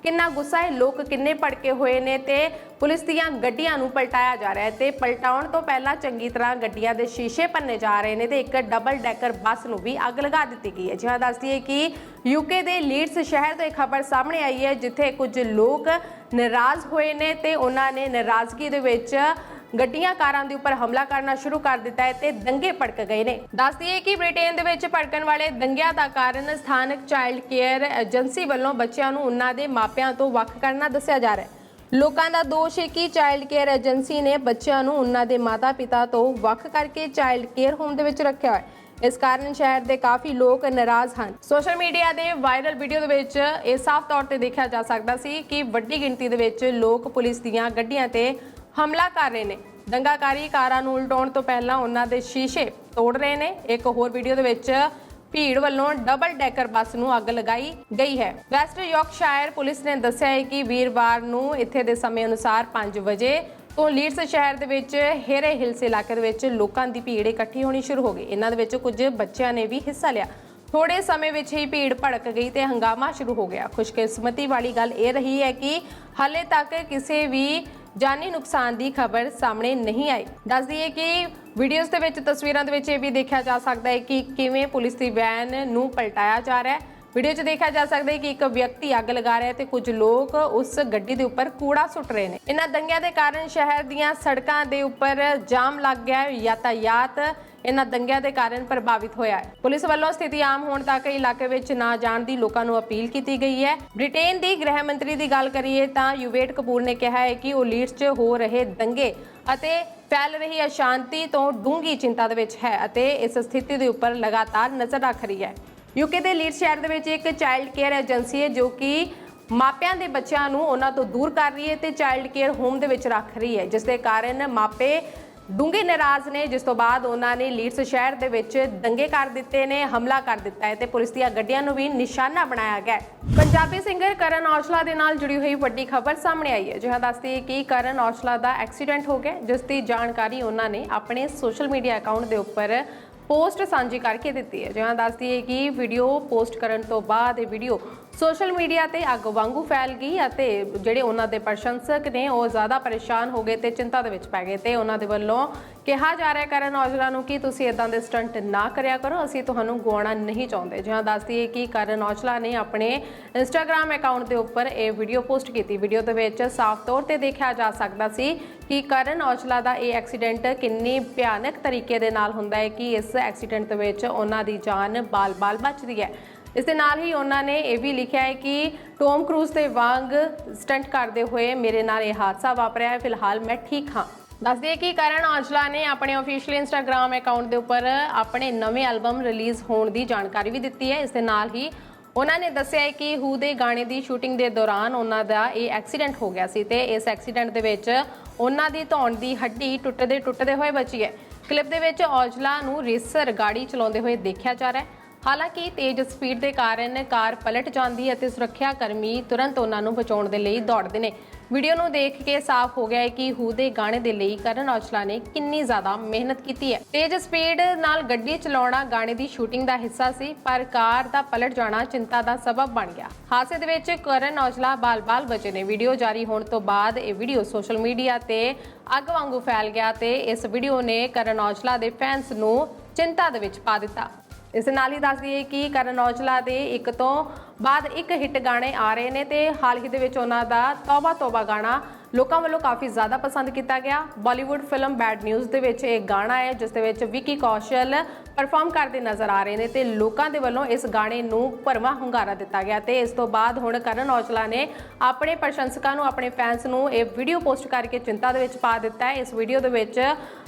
ਕਿੰਨਾ ਗੁੱਸਾ ਹੈ, ਲੋਕ ਕਿੰਨੇ ਭੜਕੇ ਹੋਏ ਨੇ ਤੇ ਪੁਲਿਸ ਦੀਆਂ ਗੱਡੀਆਂ ਨੂੰ ਪਲਟਾਇਆ ਜਾ ਰਿਹਾ ਹੈ ਤੇ ਪਲਟਾਉਣ ਤੋਂ ਪਹਿਲਾਂ ਚੰਗੀ ਤਰ੍ਹਾਂ ਗੱਡੀਆਂ ਦੇ ਸ਼ੀਸ਼ੇ ਭੰਨੇ ਜਾ ਰਹੇ ਨੇ ਤੇ ਇੱਕ ਡਬਲ ਡੈਕਰ ਬੱਸ ਨੂੰ ਵੀ ਅੱਗ ਲਗਾ ਦਿੱਤੀ ਗਈ ਹੈ। ਜਿਵੇਂ ਦੱਸਦੀ ਹੈ ਕਿ ਯੂਕੇ ਦੇ ਲੀਡਸ ਸ਼ਹਿਰ ਤੋਂ ਇੱਕ ਖਬਰ ਸਾਹਮਣੇ ਆਈ ਹੈ, ਜਿੱਥੇ ਕੁਝ ਲੋਕ ਨਾਰਾਜ਼ ਹੋਏ ਨੇ ਤੇ ਉਹਨਾਂ ਨੇ ਨਾਰਾਜ਼ਗੀ ਦੇ ਵਿੱਚ ਗੱਡੀਆਂ ਕਾਰਾਂ ਦੇ ਉੱਪਰ ਹਮਲਾ ਕਰਨਾ ਸ਼ੁਰੂ ਕਰ ਦਿੱਤਾ ਹੈ ਤੇ ਦੰਗੇ ਭੜਕ ਗਏ ਨੇ। ਦੱਸਦੀ ਹੈ ਕਿ ਬ੍ਰਿਟੇਨ ਦੇ ਵਿੱਚ ਭੜਕਣ ਵਾਲੇ ਦੰਗਿਆਂ ਦਾ ਕਾਰਨ ਸਥਾਨਕ ਚਾਈਲਡ ਕੇਅਰ ਏਜੰਸੀ ਵੱਲੋਂ ਬੱਚਿਆਂ ਨੂੰ ਉਹਨਾਂ ਦੇ ਮਾਪਿਆਂ ਤੋਂ ਵੱਖ ਕਰਨਾ ਦੱਸਿਆ ਜਾ ਰਿਹਾ ਹੈ। ਲੋਕਾਂ ਦਾ ਦੋਸ਼ ਹੈ ਕਿ ਚਾਈਲਡ ਕੇਅਰ ਏਜੰਸੀ ਨੇ ਬੱਚਿਆਂ ਨੂੰ ਉਹਨਾਂ ਦੇ ਮਾਤਾ-ਪਿਤਾ ਤੋਂ ਵੱਖ ਕਰਕੇ ਚਾਈਲਡ ਕੇਅਰ ਹੋਮ ਦੇ ਵਿੱਚ ਰੱਖਿਆ ਹੈ। ਇਸ ਕਾਰਨ ਸ਼ਹਿਰ ਦੇ ਕਾਫੀ ਲੋਕ ਨਾਰਾਜ਼ ਹਨ। ਸੋਸ਼ਲ ਮੀਡੀਆ ਦੇ ਵਾਇਰਲ ਵੀਡੀਓ ਦੇ ਵਿੱਚ ਇਹ ਸਾਫ਼ ਤੌਰ ਤੇ ਦੇਖਿਆ ਜਾ ਸਕਦਾ ਸੀ ਕਿ ਵੱਡੀ ਗਿਣਤੀ ਦੇ ਵਿੱਚ ਲੋਕ ਪੁਲਿਸ ਦੀਆਂ ਗੱਡੀਆਂ ਤੇ ਹਮਲਾ ਕਰ ਰਹੇ ਨੇ। ਦੰਗਾਕਾਰੀ ਕਾਰਾਂ ਨੂੰ ਉਲਟਾਉਣ ਤੋਂ ਪਹਿਲਾਂ ਉਹਨਾਂ ਦੇ ਸ਼ੀਸ਼ੇ ਤੋੜ ਰਹੇ ਨੇ। ਇੱਕ ਹੋਰ ਵੀਡੀਓ ਦੇ ਵਿੱਚ ਭੀੜ ਵੱਲੋਂ ਡਬਲ ਡੈਕਰ ਬੱਸ ਨੂੰ ਅੱਗ ਲਗਾਈ ਗਈ ਹੈ। ਵੈਸਟ ਯਾਰਕਸ਼ਾਇਰ ਪੁਲਿਸ ਨੇ ਦੱਸਿਆ ਹੈ ਕਿ ਵੀਰਵਾਰ ਨੂੰ ਇੱਥੇ ਦੇ ਸਮੇਂ ਅਨੁਸਾਰ 5 ਵਜੇ ਤੋਂ ਲੀਡਸ ਸ਼ਹਿਰ ਦੇ ਵਿੱਚ ਹੇਰੇ ਹਿਲਸ ਇਲਾਕੇ ਦੇ ਵਿੱਚ ਲੋਕਾਂ ਦੀ ਭੀੜ ਇਕੱਠੀ ਹੋਣੀ ਸ਼ੁਰੂ ਹੋ ਗਈ। ਇਹਨਾਂ ਦੇ ਵਿੱਚ ਕੁਝ ਬੱਚਿਆਂ ਨੇ ਵੀ ਹਿੱਸਾ ਲਿਆ। ਥੋੜੇ ਸਮੇਂ ਵਿੱਚ ਹੀ ਭੀੜ ਭੜਕ ਗਈ ਤੇ ਹੰਗਾਮਾ ਸ਼ੁਰੂ ਹੋ ਗਿਆ। ਖੁਸ਼ਕਿਸਮਤੀ ਵਾਲੀ ਗੱਲ ਇਹ ਰਹੀ ਹੈ ਕਿ ਹਾਲੇ ਤੱਕ ਕਿਸੇ ਵੀ ਜਾਨੀ ਨੁਕਸਾਨ ਦੀ ਖਬਰ ਸਾਹਮਣੇ ਨਹੀਂ ਆਈ। ਦੱਸਦੀ ਹੈ ਕਿ ਵੀਡੀਓਜ਼ ਦੇ ਵਿੱਚ, ਤਸਵੀਰਾਂ ਦੇ ਵਿੱਚ ਇਹ ਵੀ ਦੇਖਿਆ ਜਾ ਸਕਦਾ ਹੈ ਕਿ ਕਿਵੇਂ ਪੁਲਿਸ ਦੀ ਵੈਨ ਨੂੰ ਪਲਟਾਇਆ ਜਾ ਰਿਹਾ ਹੈ। ਵੀਡੀਓ 'ਚ ਦੇਖਿਆ ਜਾ ਸਕਦਾ ਹੈ ਕਿ ਇੱਕ ਵਿਅਕਤੀ ਅੱਗ ਲਗਾ ਰਿਹਾ ਹੈ ਤੇ ਕੁਝ ਲੋਕ ਉਸ ਗੱਡੀ ਦੇ ਉੱਪਰ ਕੂੜਾ ਸੁੱਟ ਰਹੇ ਨੇ। ਇਹਨਾਂ ਦੰਗਿਆਂ ਦੇ ਕਾਰਨ ਸ਼ਹਿਰ ਦੀਆਂ ਸੜਕਾਂ ਦੇ ਉੱਪਰ ਜਾਮ ਲੱਗ ਗਿਆ ਹੈ। ਯਾਤਾਯਾਤ ਇਹਨਾਂ ਦੰਗਿਆਂ ਦੇ ਕਾਰਨ ਪ੍ਰਭਾਵਿਤ ਹੋਇਆ ਹੈ। ਪੁਲਿਸ ਵੱਲੋਂ ਸਥਿਤੀ ਆਮ ਹੋਣ ਤੱਕ ਇਲਾਕੇ ਵਿੱਚ ਨਾ ਜਾਣ ਦੀ ਲੋਕਾਂ ਨੂੰ ਅਪੀਲ ਕੀਤੀ ਗਈ ਹੈ। ਬ੍ਰਿਟੇਨ ਦੀ ਗ੍ਰਹਿ ਮੰਤਰੀ ਦੀ ਗੱਲ ਕਰੀਏ ਤਾਂ ਯੂਵੇਟ ਕਪੂਰ ਨੇ ਕਿਹਾ ਹੈ ਕਿ ਉਹ ਲੀਡਸ 'ਚ ਹੋ ਰਹੇ ਦੰਗੇ ਅਤੇ ਫੈਲ ਰਹੀ ਅਸ਼ਾਂਤੀ ਤੋਂ ਡੂੰਗੀ ਚਿੰਤਾ ਦੇ ਵਿੱਚ ਹੈ ਅਤੇ ਇਸ ਸਥਿਤੀ ਦੇ ਉੱਪਰ ਲਗਾਤਾਰ ਨਜ਼ਰ ਰੱਖ ਰਹੀ ਹੈ। ਯੂਕੇ ਦੇ ਲੀਡ ਸ਼ਹਿਰ ਦੇ ਵਿੱਚ ਇੱਕ ਚਾਈਲਡ ਕੇਅਰ ਏਜੰਸੀ ਹੈ ਜੋ ਕਿ ਮਾਪਿਆਂ ਦੇ ਬੱਚਿਆਂ ਨੂੰ ਉਹਨਾਂ ਤੋਂ ਦੂਰ ਕਰ ਰਹੀ ਹੈ ਤੇ ਚਾਈਲਡ ਕੇਅਰ ਹੋਮ ਦੇ ਵਿੱਚ ਰੱਖ ਰਹੀ ਹੈ, ਜਿਸ ਦੇ ਕਾਰਨ ਮਾਪੇ ਡੂੰਘੇ ਨਾਰਾਜ਼ ਨੇ, ਜਿਸ ਤੋਂ ਬਾਅਦ ਉਹਨਾਂ ਨੇ ਲੀਡਸ ਸ਼ਹਿਰ ਦੇ ਵਿੱਚ ਦੰਗੇ ਕਰ ਦਿੱਤੇ ਨੇ, ਹਮਲਾ ਕਰ ਦਿੱਤਾ ਹੈ ਤੇ ਪੁਲਿਸ ਦੀਆਂ ਗੱਡੀਆਂ ਨੂੰ ਵੀ ਨਿਸ਼ਾਨਾ ਬਣਾਇਆ ਗਿਆ ਪੰਜਾਬੀ ਸਿੰਗਰ ਕਰਨ ਔਜਲਾ ਦੇ ਨਾਲ ਜੁੜੀ ਹੋਈ ਵੱਡੀ ਖਬਰ ਸਾਹਮਣੇ ਆਈ ਹੈ। ਜਿਹੜਾ ਦੱਸਦੀ ਹੈ ਕਿ ਕਰਨ ਔਜਲਾ ਦਾ ਐਕਸੀਡੈਂਟ ਹੋ ਗਿਆ, ਜਿਸ ਦੀ ਜਾਣਕਾਰੀ ਉਹਨਾਂ ਨੇ ਆਪਣੇ ਸੋਸ਼ਲ ਮੀਡੀਆ ਅਕਾਊਂਟ ਦੇ ਉੱਪਰ ਪੋਸਟ ਸਾਂਝੀ ਕਰਕੇ ਦਿੱਤੀ ਹੈ। ਜਿਵੇਂ ਦੱਸਦੀ ਹੈ ਕਿ ਵੀਡੀਓ ਪੋਸਟ ਕਰਨ ਤੋਂ ਬਾਅਦ ਇਹ ਵੀਡੀਓ ਸੋਸ਼ਲ ਮੀਡੀਆ ਤੇ ਅੱਗ ਵਾਂਗੂ ਫੈਲ ਗਈ ਅਤੇ ਜਿਹੜੇ ਉਹਨਾਂ ਦੇ ਪ੍ਰਸ਼ੰਸਕ ਨੇ ਉਹ ਜ਼ਿਆਦਾ ਪਰੇਸ਼ਾਨ ਹੋ ਗਏ ਤੇ ਚਿੰਤਾ ਦੇ ਵਿੱਚ ਪੈ ਗਏ ਤੇ ਉਹਨਾਂ ਦੇ ਵੱਲੋਂ ਕਿਹਾ ਜਾ ਰਿਹਾ ਕਰਨ ਔਜਲਾ ਨੂੰ ਕਿ ਤੁਸੀਂ ਇਦਾਂ ਦੇ ਸਟੰਟ ਨਾ ਕਰਿਆ ਕਰੋ, ਅਸੀਂ ਤੁਹਾਨੂੰ ਗਵਾਉਣਾ ਨਹੀਂ ਚਾਹੁੰਦੇ। ਜਿਵੇਂ ਦੱਸਦੀ ਹੈ ਕਿ ਕਰਨ ਔਜਲਾ ਨੇ ਆਪਣੇ ਇੰਸਟਾਗ੍ਰam ਅਕਾਊਂਟ ਦੇ ਉੱਪਰ ਇਹ ਵੀਡੀਓ ਪੋਸਟ ਕੀਤੀ। ਵੀਡੀਓ ਦੇ ਵਿੱਚ ਸਾਫ਼ ਤੌਰ ਤੇ ਦੇਖਿਆ ਜਾ ਸਕਦਾ ਸੀ ਕਿ ਕਰਨ ਔਜਲਾ ਦਾ ਇਹ ਐਕਸੀਡੈਂਟ ਕਿੰਨੀ ਭਿਆਨਕ ਤਰੀਕੇ ਦੇ ਨਾਲ ਹੁੰਦਾ ਹੈ ਕਿ ਇਸ ਐਕਸੀਡੈਂਟ ਦੇ ਵਿੱਚ ਉਹਨਾਂ ਦੀ ਜਾਨ ਬਾਲ-ਬਾਲ ਬਚਦੀ ਹੈ? ਇਸ ਦੇ ਨਾਲ ਹੀ ਉਹਨਾਂ ਨੇ ਇਹ ਵੀ ਲਿਖਿਆ ਹੈ ਕਿ ਟੋਮ ਕਰੂਜ਼ ਦੇ ਵਾਂਗ ਸਟੰਟ ਕਰਦੇ ਹੋਏ ਮੇਰੇ ਨਾਲ ਇਹ ਹਾਦਸਾ ਵਾਪਰਿਆ ਹੈ। ਫਿਲਹਾਲ ਮੈਂ ਠੀਕ ਹਾਂ। ਦੱਸ ਦਈਏ ਕਿ ਕਰਨ ਔਜਲਾ ਨੇ ਆਪਣੇ ਅਫੀਸ਼ੀਅਲ ਇੰਸਟਾਗ੍ਰam ਅਕਾਊਂਟ ਦੇ ਉੱਪਰ ਆਪਣੇ ਨਵੇਂ ਐਲਬਮ ਰਿਲੀਜ਼ ਹੋਣ ਦੀ ਜਾਣਕਾਰੀ ਵੀ ਦਿੱਤੀ ਹੈ। ਇਸ ਦੇ ਨਾਲ ਹੀ ਉਹਨਾਂ ਨੇ ਦੱਸਿਆ ਹੈ ਕਿ ਹੂ ਦੇ ਗਾਣੇ ਦੀ ਸ਼ੂਟਿੰਗ ਦੇ ਦੌਰਾਨ ਉਹਨਾਂ ਦਾ ਇਹ ਐਕਸੀਡੈਂਟ ਹੋ ਗਿਆ ਸੀ ਤੇ ਇਸ ਐਕਸੀਡੈਂਟ ਦੇ ਵਿੱਚ ਉਹਨਾਂ ਦੀ ਧੌਣ ਦੀ ਹੱਡੀ ਟੁੱਟਦੇ ਟੁੱਟਦੇ ਹੋਏ ਬਚੀ ਹੈ। ਕਲਿੱਪ ਦੇ ਵਿੱਚ ਔਜਲਾ ਨੂੰ ਰੇਸਰ ਗਾੜੀ ਚਲਾਉਂਦੇ ਹੋਏ ਦੇਖਿਆ ਜਾ ਰਿਹਾ ਹੈ। ਹਾਲਾਂਕਿ ਤੇਜ਼ ਸਪੀਡ ਦੇ ਕਾਰਨ ਕਾਰ ਪਲਟ ਜਾਂਦੀ ਹੈ ਅਤੇ ਸੁਰੱਖਿਆ ਕਰਮੀ ਤੁਰੰਤ ਉਹਨਾਂ ਨੂੰ ਬਚਾਉਣ ਦੇ ਲਈ ਦੌੜਦੇ ਨੇ। ਵੀਡੀਓ ਨੂੰ ਦੇਖ ਕੇ ਸਾਫ਼ ਹੋ ਗਿਆ ਹੈ ਕਿ ਹੂ ਦੇ ਗਾਣੇ ਦੇ ਲਈ ਕਰਨ ਔਜਲਾ ਨੇ ਕਿੰਨੀ ਜ਼ਿਆਦਾ ਮਿਹਨਤ ਕੀਤੀ ਹੈ। ਤੇਜ਼ ਸਪੀਡ ਨਾਲ ਗੱਡੀ ਚਲਾਉਣਾ ਗਾਣੇ ਦੀ ਸ਼ੂਟਿੰਗ ਦਾ ਹਿੱਸਾ ਸੀ, ਪਰ ਕਾਰ ਦਾ ਪਲਟ ਜਾਣਾ ਚਿੰਤਾ ਦਾ ਸਬਬ ਬਣ ਗਿਆ। ਹਾਦਸੇ ਦੇ ਵਿੱਚ ਕਰਨ ਔਜਲਾ ਬਾਲ-ਬਾਲ ਬਚੇ ਨੇ। ਵੀਡੀਓ ਜਾਰੀ ਹੋਣ ਤੋਂ ਬਾਅਦ ਇਹ ਵੀਡੀਓ ਸੋਸ਼ਲ ਮੀਡੀਆ ਤੇ ਅੱਗ ਵਾਂਗੂ ਫੈਲ ਗਿਆ ਤੇ ਇਸ ਵੀਡੀਓ ਨੇ ਕਰਨ ਔਜਲਾ ਦੇ ਫੈਨਸ ਨੂੰ ਚਿੰਤਾ ਦੇ ਵਿੱਚ ਪਾ ਦਿੱਤਾ। ਇਸ ਨਾਲ ਹੀ ਦੱਸ ਦਈਏ ਕਿ ਕਰਨ ਔਜਲਾ ਦੇ ਇੱਕ ਤੋਂ ਬਾਅਦ ਇੱਕ ਹਿੱਟ ਗਾਣੇ ਆ ਰਹੇ ਨੇ ਤੇ ਹਾਲ ਹੀ ਦੇ ਵਿੱਚ ਉਹਨਾਂ ਦਾ ਤੌਬਾ ਤੌਬਾ ਗਾਣਾ ਲੋਕਾਂ ਵੱਲੋਂ ਕਾਫੀ ਜ਼ਿਆਦਾ ਪਸੰਦ ਕੀਤਾ ਗਿਆ। ਬਾਲੀਵੁੱਡ ਫਿਲਮ ਬੈਡ ਨਿਊਜ਼ ਦੇ ਵਿੱਚ ਇਹ ਗਾਣਾ ਹੈ, ਜਿਸ ਦੇ ਵਿੱਚ ਵਿੱਕੀ ਕੌਸ਼ਲ ਪਰਫਾਰਮ ਕਰਦੇ ਨਜ਼ਰ ਆ ਰਹੇ ਨੇ ਤੇ ਲੋਕਾਂ ਦੇ ਵੱਲੋਂ ਇਸ ਗਾਣੇ ਨੂੰ ਭਰਵਾਂ ਹੁੰਗਾਰਾ ਦਿੱਤਾ ਗਿਆ ਤੇ ਇਸ ਤੋਂ ਬਾਅਦ ਹੁਣ ਕਰਨ ਔਜਲਾ ਨੇ ਆਪਣੇ ਪ੍ਰਸ਼ੰਸਕਾਂ ਨੂੰ, ਆਪਣੇ ਫੈਨਸ ਨੂੰ ਇਹ ਵੀਡੀਓ ਪੋਸਟ ਕਰਕੇ ਚਿੰਤਾ ਦੇ ਵਿੱਚ ਪਾ ਦਿੱਤਾ ਹੈ। ਇਸ ਵੀਡੀਓ ਦੇ ਵਿੱਚ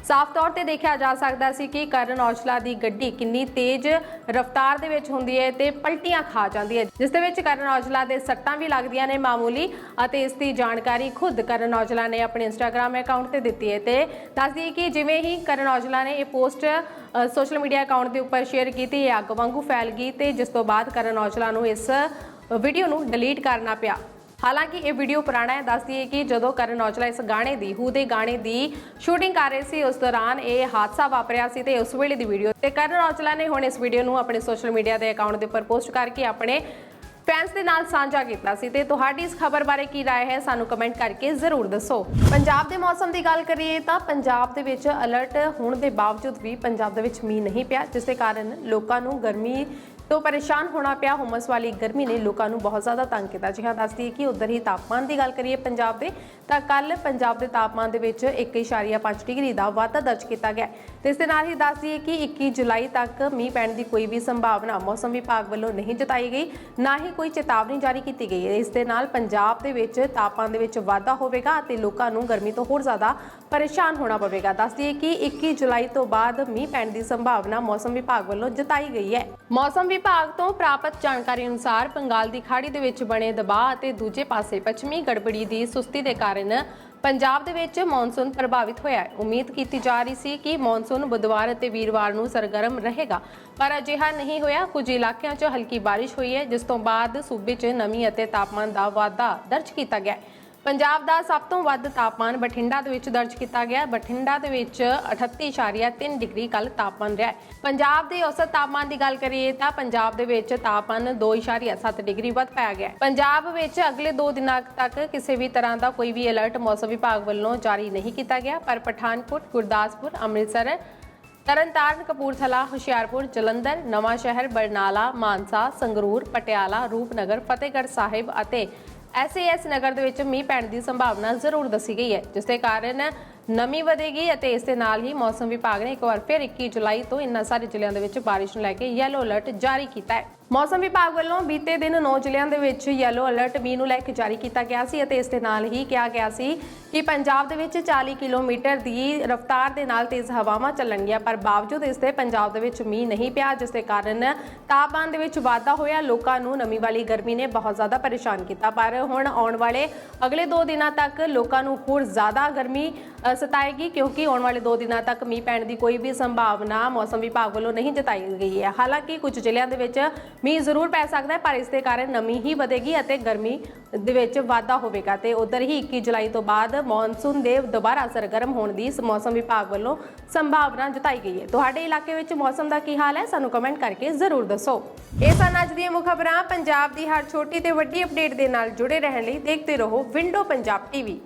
ਸਾਫ਼ ਤੌਰ ਤੇ ਦੇਖਿਆ ਜਾ ਸਕਦਾ ਸੀ ਕਿ ਕਰਨ ਔਜਲਾ ਦੀ ਗੱਡੀ ਕਿੰਨੀ ਤੇਜ਼ ਰਫ਼ਤਾਰ ਦੇ ਵਿੱਚ ਹੁੰਦੀ ਹੈ ਤੇ ਪਲਟੀਆਂ ਖਾ ਜਾਂਦੀ ਹੈ, ਜਿਸ ਦੇ ਵਿੱਚ ਕਰਨ ਔਜਲਾ ਦੇ ਸੱਟਾਂ ਵੀ ਲੱਗਦੀਆਂ ਨੇ ਮਾਮੂਲੀ ਅਤੇ ਇਸ ਦੀ ਜਾਣਕਾਰੀ ਖੁਦ ਕਰਨ ਔਜਲਾ ਨੇ ਆਪਣੇ ਇੰਸਟਾਗ੍ਰam ਅਕਾਊਂਟ ਤੇ ਦਿੱਤੀ ਹੈ ਤੇ ਦੱਸ ਦਈਏ ਕਿ ਜਿਵੇਂ ਹੀ ਕਰਨ ਔਜਲਾ ਨੇ ਇਹ ਪੋਸਟ ਸੋਸ਼ਲ ਮੀਡੀਆ ਅਕਾਊਂਟ ਦੇ ਉੱਪਰ ਸ਼ੇਅਰ ਕੀਤੀ, ਇਹ ਅੱਗ ਵਾਂਗੂ ਫੈਲ ਗਈ ਤੇ ਜਿਸ ਤੋਂ ਬਾਅਦ ਕਰਨ ਔਜਲਾ ਨੂੰ ਇਸ ਵੀਡੀਓ ਨੂੰ ਡਿਲੀਟ ਕਰਨਾ ਪਿਆ। ਹਾਲਾਂਕਿ ਇਹ ਵੀਡੀਓ ਪੁਰਾਣਾ ਹੈ, ਦੱਸਦੀ ਹੈ ਕਿ ਜਦੋਂ ਕਰਨ ਔਜਲਾ ਇਸ ਗਾਣੇ ਦੀ ਹੂ ਦੇ ਗਾਣੇ ਦੀ ਸ਼ੂਟਿੰਗ ਕਰ ਰਹੇ ਸੀ, ਉਸ ਦੌਰਾਨ ਇਹ ਹਾਦਸਾ ਵਾਪਰਿਆ ਸੀ ਤੇ ਉਸ ਵੇਲੇ ਦੀ ਵੀਡੀਓ ਤੇ ਕਰਨ ਔਜਲਾ ਨੇ ਹੁਣ ਇਸ ਵੀਡੀਓ ਨੂੰ ਆਪਣੇ ਸੋਸ਼ਲ ਮੀਡੀਆ ਦੇ ਅਕਾਊਂਟ ਦੇ ਉੱਪਰ ਪੋਸਟ ਕਰਕੇ ਆਪਣੇ ਫੈਨਸ ਦੇ ਨਾਲ ਸਾਂਝਾ ਕੀਤਾ ਸੀ ਤੇ ਤੁਹਾਡੀ ਇਸ ਖਬਰ ਬਾਰੇ ਕੀ رائے ਹੈ ਸਾਨੂੰ ਕਮੈਂਟ ਕਰਕੇ ਜ਼ਰੂਰ ਦੱਸੋ ਪੰਜਾਬ ਦੇ ਮੌਸਮ ਦੀ ਗੱਲ ਕਰੀਏ ਤਾਂ ਪੰਜਾਬ ਦੇ ਵਿੱਚ ਅਲਰਟ ਹੋਣ ਦੇ ਬਾਵਜੂਦ ਵੀ ਪੰਜਾਬ ਦੇ ਵਿੱਚ ਮੀਂਹ ਨਹੀਂ ਪਿਆ ਜਿਸ ਦੇ ਕਾਰਨ ਲੋਕਾਂ ਨੂੰ ਗਰਮੀ ਤੋਂ ਪਰੇਸ਼ਾਨ ਹੋਣਾ ਪਿਆ ਹੁਮਸ ਵਾਲੀ ਗਰਮੀ ਨੇ ਲੋਕਾਂ ਨੂੰ ਬਹੁਤ ਜ਼ਿਆਦਾ ਤੰਗ ਕੀਤਾ। ਜੀ ਦੱਸਦੀ ਹੈ ਕਿ ਉਧਰ ਹੀ ਤਾਪਮਾਨ ਦੀ ਗੱਲ ਕਰੀਏ ਪੰਜਾਬ ਦੇ, ਤਾਂ ਕੱਲ ਪੰਜਾਬ ਦੇ ਤਾਪਮਾਨ ਦੇ ਵਿੱਚ 1.5 ਡਿਗਰੀ ਦਾ ਵਾਧਾ ਦਰਜ ਕੀਤਾ ਗਿਆ। ਤੇ ਇਸ ਦੇ ਨਾਲ ਹੀ ਦੱਸਦੀ ਹੈ ਕਿ 21 ਜੁਲਾਈ ਤੱਕ ਮੀਂਹ ਪੈਣ ਦੀ ਕੋਈ ਵੀ ਸੰਭਾਵਨਾ ਮੌਸਮ ਵਿਭਾਗ ਵੱਲੋਂ ਨਹੀਂ ਜਤਾਈ ਗਈ, ਨਾ ਹੀ ਕੋਈ ਚੇਤਾਵਨੀ ਜਾਰੀ ਕੀਤੀ ਗਈ ਹੈ। ਇਸ ਦੇ ਨਾਲ ਪੰਜਾਬ ਦੇ ਵਿੱਚ ਤਾਪਮਾਨ ਦੇ ਵਿੱਚ ਵਾਧਾ ਹੋਵੇਗਾ ਅਤੇ ਲੋਕਾਂ ਨੂੰ ਗਰਮੀ ਤੋਂ ਹੋਰ ਜ਼ਿਆਦਾ ਪਰੇਸ਼ਾਨ ਹੋਣਾ ਪਵੇਗਾ। ਦੱਸਦੀ ਹੈ ਕਿ 21 ਜੁਲਾਈ ਤੋਂ ਬਾਅਦ ਮੀਂਹ ਪੈਣ ਦੀ ਸੰਭਾਵਨਾ ਮੌਸਮ ਵਿਭਾਗ ਵੱਲੋਂ ਜਤਾਈ ਗਈ ਹੈ। ਮੌਸਮ ਵਿਭਾਗ ਤੋਂ ਪ੍ਰਾਪਤ ਜਾਣਕਾਰੀ ਅਨੁਸਾਰ ਬੰਗਾਲ ਦੀ ਖਾੜੀ ਦੇ ਵਿੱਚ ਬਣੇ ਦਬਾਅ ਅਤੇ ਦੂਜੇ ਪਾਸੇ ਪੱਛਮੀ ਗੜਬੜੀ ਦੀ ਸੁਸਤੀ ਦੇ ਕਾਰਨ ਪੰਜਾਬ ਦੇ ਵਿੱਚ ਮੌਨਸੂਨ ਪ੍ਰਭਾਵਿਤ ਹੋਇਆ ਹੈ। ਉਮੀਦ ਕੀਤੀ ਜਾ ਰਹੀ ਸੀ ਕਿ ਮੌਨਸੂਨ ਬੁੱਧਵਾਰ ਅਤੇ ਵੀਰਵਾਰ ਨੂੰ ਸਰਗਰਮ ਰਹੇਗਾ, ਪਰ ਅਜਿਹਾ ਨਹੀਂ ਹੋਇਆ। ਕੁਝ ਇਲਾਕਿਆਂ 'ਚ ਹਲਕੀ ਬਾਰਿਸ਼ ਹੋਈ ਹੈ, ਜਿਸ ਤੋਂ ਬਾਅਦ ਸੂਬੇ 'ਚ ਨਮੀ ਅਤੇ ਤਾਪਮਾਨ ਦਾ ਵਾਧਾ ਦਰਜ ਕੀਤਾ ਗਿਆ ਹੈ। ਪੰਜਾਬ ਦਾ ਸਭ ਤੋਂ ਵੱਧ ਤਾਪਮਾਨ ਬਠਿੰਡਾ ਦੇ ਵਿੱਚ ਦਰਜ ਕੀਤਾ ਗਿਆ ਬਠਿੰਡਾ ਦੇ ਵਿੱਚ 38.3 ਡਿਗਰੀ ਕੱਲ ਤਾਪਮਾਨ ਰਿਹਾ ਪੰਜਾਬ ਦੇ ਔਸਤ ਤਾਪਮਾਨ ਦੀ ਗੱਲ ਕਰੀਏ ਤਾਂ ਪੰਜਾਬ ਦੇ ਵਿੱਚ ਤਾਪਮਾਨ 2.7 ਡਿਗਰੀ ਵੱਧ ਪਾਇਆ ਗਿਆ ਪੰਜਾਬ ਵਿੱਚ ਅਗਲੇ 2 ਦਿਨਾਂ ਤੱਕ ਕਿਸੇ ਵੀ ਤਰ੍ਹਾਂ ਦਾ ਕੋਈ ਵੀ ਅਲਰਟ ਮੌਸਮ ਵਿਭਾਗ ਵੱਲੋਂ ਜਾਰੀ ਨਹੀਂ ਕੀਤਾ ਗਿਆ। ਪਰ ਪਠਾਨਕੋਟ, ਗੁਰਦਾਸਪੁਰ, ਅੰਮ੍ਰਿਤਸਰ, ਤਰਨਤਾਰਨ, ਕਪੂਰਥਲਾ, ਹੁਸ਼ਿਆਰਪੁਰ, ਜਲੰਧਰ ਨਵਾਂ ਸ਼ਹਿਰ ਬਰਨਾਲਾ, ਮਾਨਸਾ, ਸੰਗਰੂਰ, ਪਟਿਆਲਾ, ਰੂਪਨਗਰ, ਫਤਿਹਗੜ੍ਹ ਸਾਹਿਬ ਅਤੇ ਐਸਏਐਸ ਨਗਰ ਦੇ ਵਿੱਚ ਮੀਂਹ ਪੈਣ ਦੀ ਸੰਭਾਵਨਾ ਜ਼ਰੂਰ ਦੱਸੀ ਗਈ ਹੈ, ਜਿਸ ਦੇ ਕਾਰਨ ਨਮੀ ਵਧੇਗੀ ਅਤੇ ਇਸ ਦੇ ਨਾਲ ਹੀ ਮੌਸਮ ਵਿਭਾਗ ਨੇ ਇੱਕ ਵਾਰ ਫਿਰ 21 ਜੁਲਾਈ ਤੋਂ ਇਨ੍ਹਾਂ ਸਾਰੇ ਜ਼ਿਲ੍ਹਿਆਂ ਦੇ ਵਿੱਚ ਬਾਰਿਸ਼ ਨੂੰ ਲੈ ਕੇ ਯੈਲੋ ਅਲਰਟ ਜਾਰੀ ਕੀਤਾ ਹੈ। ਮੌਸਮ ਵਿਭਾਗ ਵੱਲੋਂ ਬੀਤੇ ਦਿਨ 9 ਜ਼ਿਲ੍ਹਿਆਂ ਦੇ ਵਿੱਚ ਯੈਲੋ ਅਲਰਟ ਮੀਂਹ ਨੂੰ ਲੈ ਕੇ ਜਾਰੀ ਕੀਤਾ ਗਿਆ ਸੀ ਅਤੇ ਇਸ ਦੇ ਨਾਲ ਹੀ ਕਿਹਾ ਗਿਆ ਸੀ ਕਿ ਪੰਜਾਬ ਦੇ ਵਿੱਚ 40 ਕਿਲੋਮੀਟਰ ਦੀ ਰਫ਼ਤਾਰ ਦੇ ਨਾਲ ਤੇਜ਼ ਹਵਾਵਾਂ ਚੱਲਣਗੀਆਂ, ਪਰ ਬਾਵਜੂਦ ਇਸ ਦੇ ਪੰਜਾਬ ਦੇ ਵਿੱਚ ਮੀਂਹ ਨਹੀਂ ਪਿਆ, ਜਿਸ ਦੇ ਕਾਰਨ ਤਾਪਮਾਨ ਦੇ ਵਿੱਚ ਵਾਧਾ ਹੋਇਆ। ਲੋਕਾਂ ਨੂੰ ਨਮੀ ਵਾਲੀ ਗਰਮੀ ਨੇ ਬਹੁਤ ਜ਼ਿਆਦਾ ਪਰੇਸ਼ਾਨ ਕੀਤਾ, ਪਰ ਹੁਣ ਆਉਣ ਵਾਲੇ ਅਗਲੇ 2 ਦਿਨਾਂ ਤੱਕ ਲੋਕਾਂ ਨੂੰ ਹੋਰ ਜ਼ਿਆਦਾ ਗਰਮੀ ਸਤਾਏਗੀ, ਕਿਉਂਕਿ ਆਉਣ ਵਾਲੇ 2 ਦਿਨਾਂ ਤੱਕ ਮੀਂਹ ਪੈਣ ਦੀ ਕੋਈ ਵੀ ਸੰਭਾਵਨਾ ਮੌਸਮ ਵਿਭਾਗ ਵੱਲੋਂ ਨਹੀਂ ਜਤਾਈ ਗਈ ਹੈ। ਹਾਲਾਂਕਿ ਕੁਝ ਜ਼ਿਲ੍ਹਿਆਂ ਦੇ ਵਿੱਚ ਮੀਂਹ ਜ਼ਰੂਰ ਪੈ ਸਕਦਾ ਹੈ, ਪਰ ਇਸ ਦੇ ਕਾਰਨ ਨਮੀ ਹੀ ਵਧੇਗੀ ਅਤੇ ਗਰਮੀ ਦੇ ਵਿੱਚ ਵਾਧਾ ਹੋਵੇਗਾ। ਤੇ ਉਧਰ ਹੀ 21 ਜੁਲਾਈ ਤੋਂ ਬਾਅਦ ਮੌਨਸੂਨ ਦੇ ਦੁਬਾਰਾ ਸਰਗਰਮ ਹੋਣ ਦੀ ਮੌਸਮ ਵਿਭਾਗ ਵੱਲੋਂ ਸੰਭਾਵਨਾ ਜਤਾਈ ਗਈ ਹੈ। ਤੁਹਾਡੇ ਇਲਾਕੇ ਵਿੱਚ ਮੌਸਮ ਦਾ ਕੀ ਹਾਲ ਹੈ? ਸਾਨੂੰ ਕਮੈਂਟ ਕਰਕੇ ਜ਼ਰੂਰ ਦੱਸੋ। ਇਹ ਸਨ ਅੱਜ ਦੀਆਂ ਮੁੱਖ ਖਬਰਾਂ। ਪੰਜਾਬ ਦੀ ਹਰ ਛੋਟੀ ਤੇ ਵੱਡੀ ਅਪਡੇਟ ਦੇ ਨਾਲ ਜੁੜੇ ਰਹਿਣ ਲਈ ਦੇਖਦੇ ਰਹੋ ਵਿੰਡੋ ਪੰਜਾਬ ਟੀਵੀ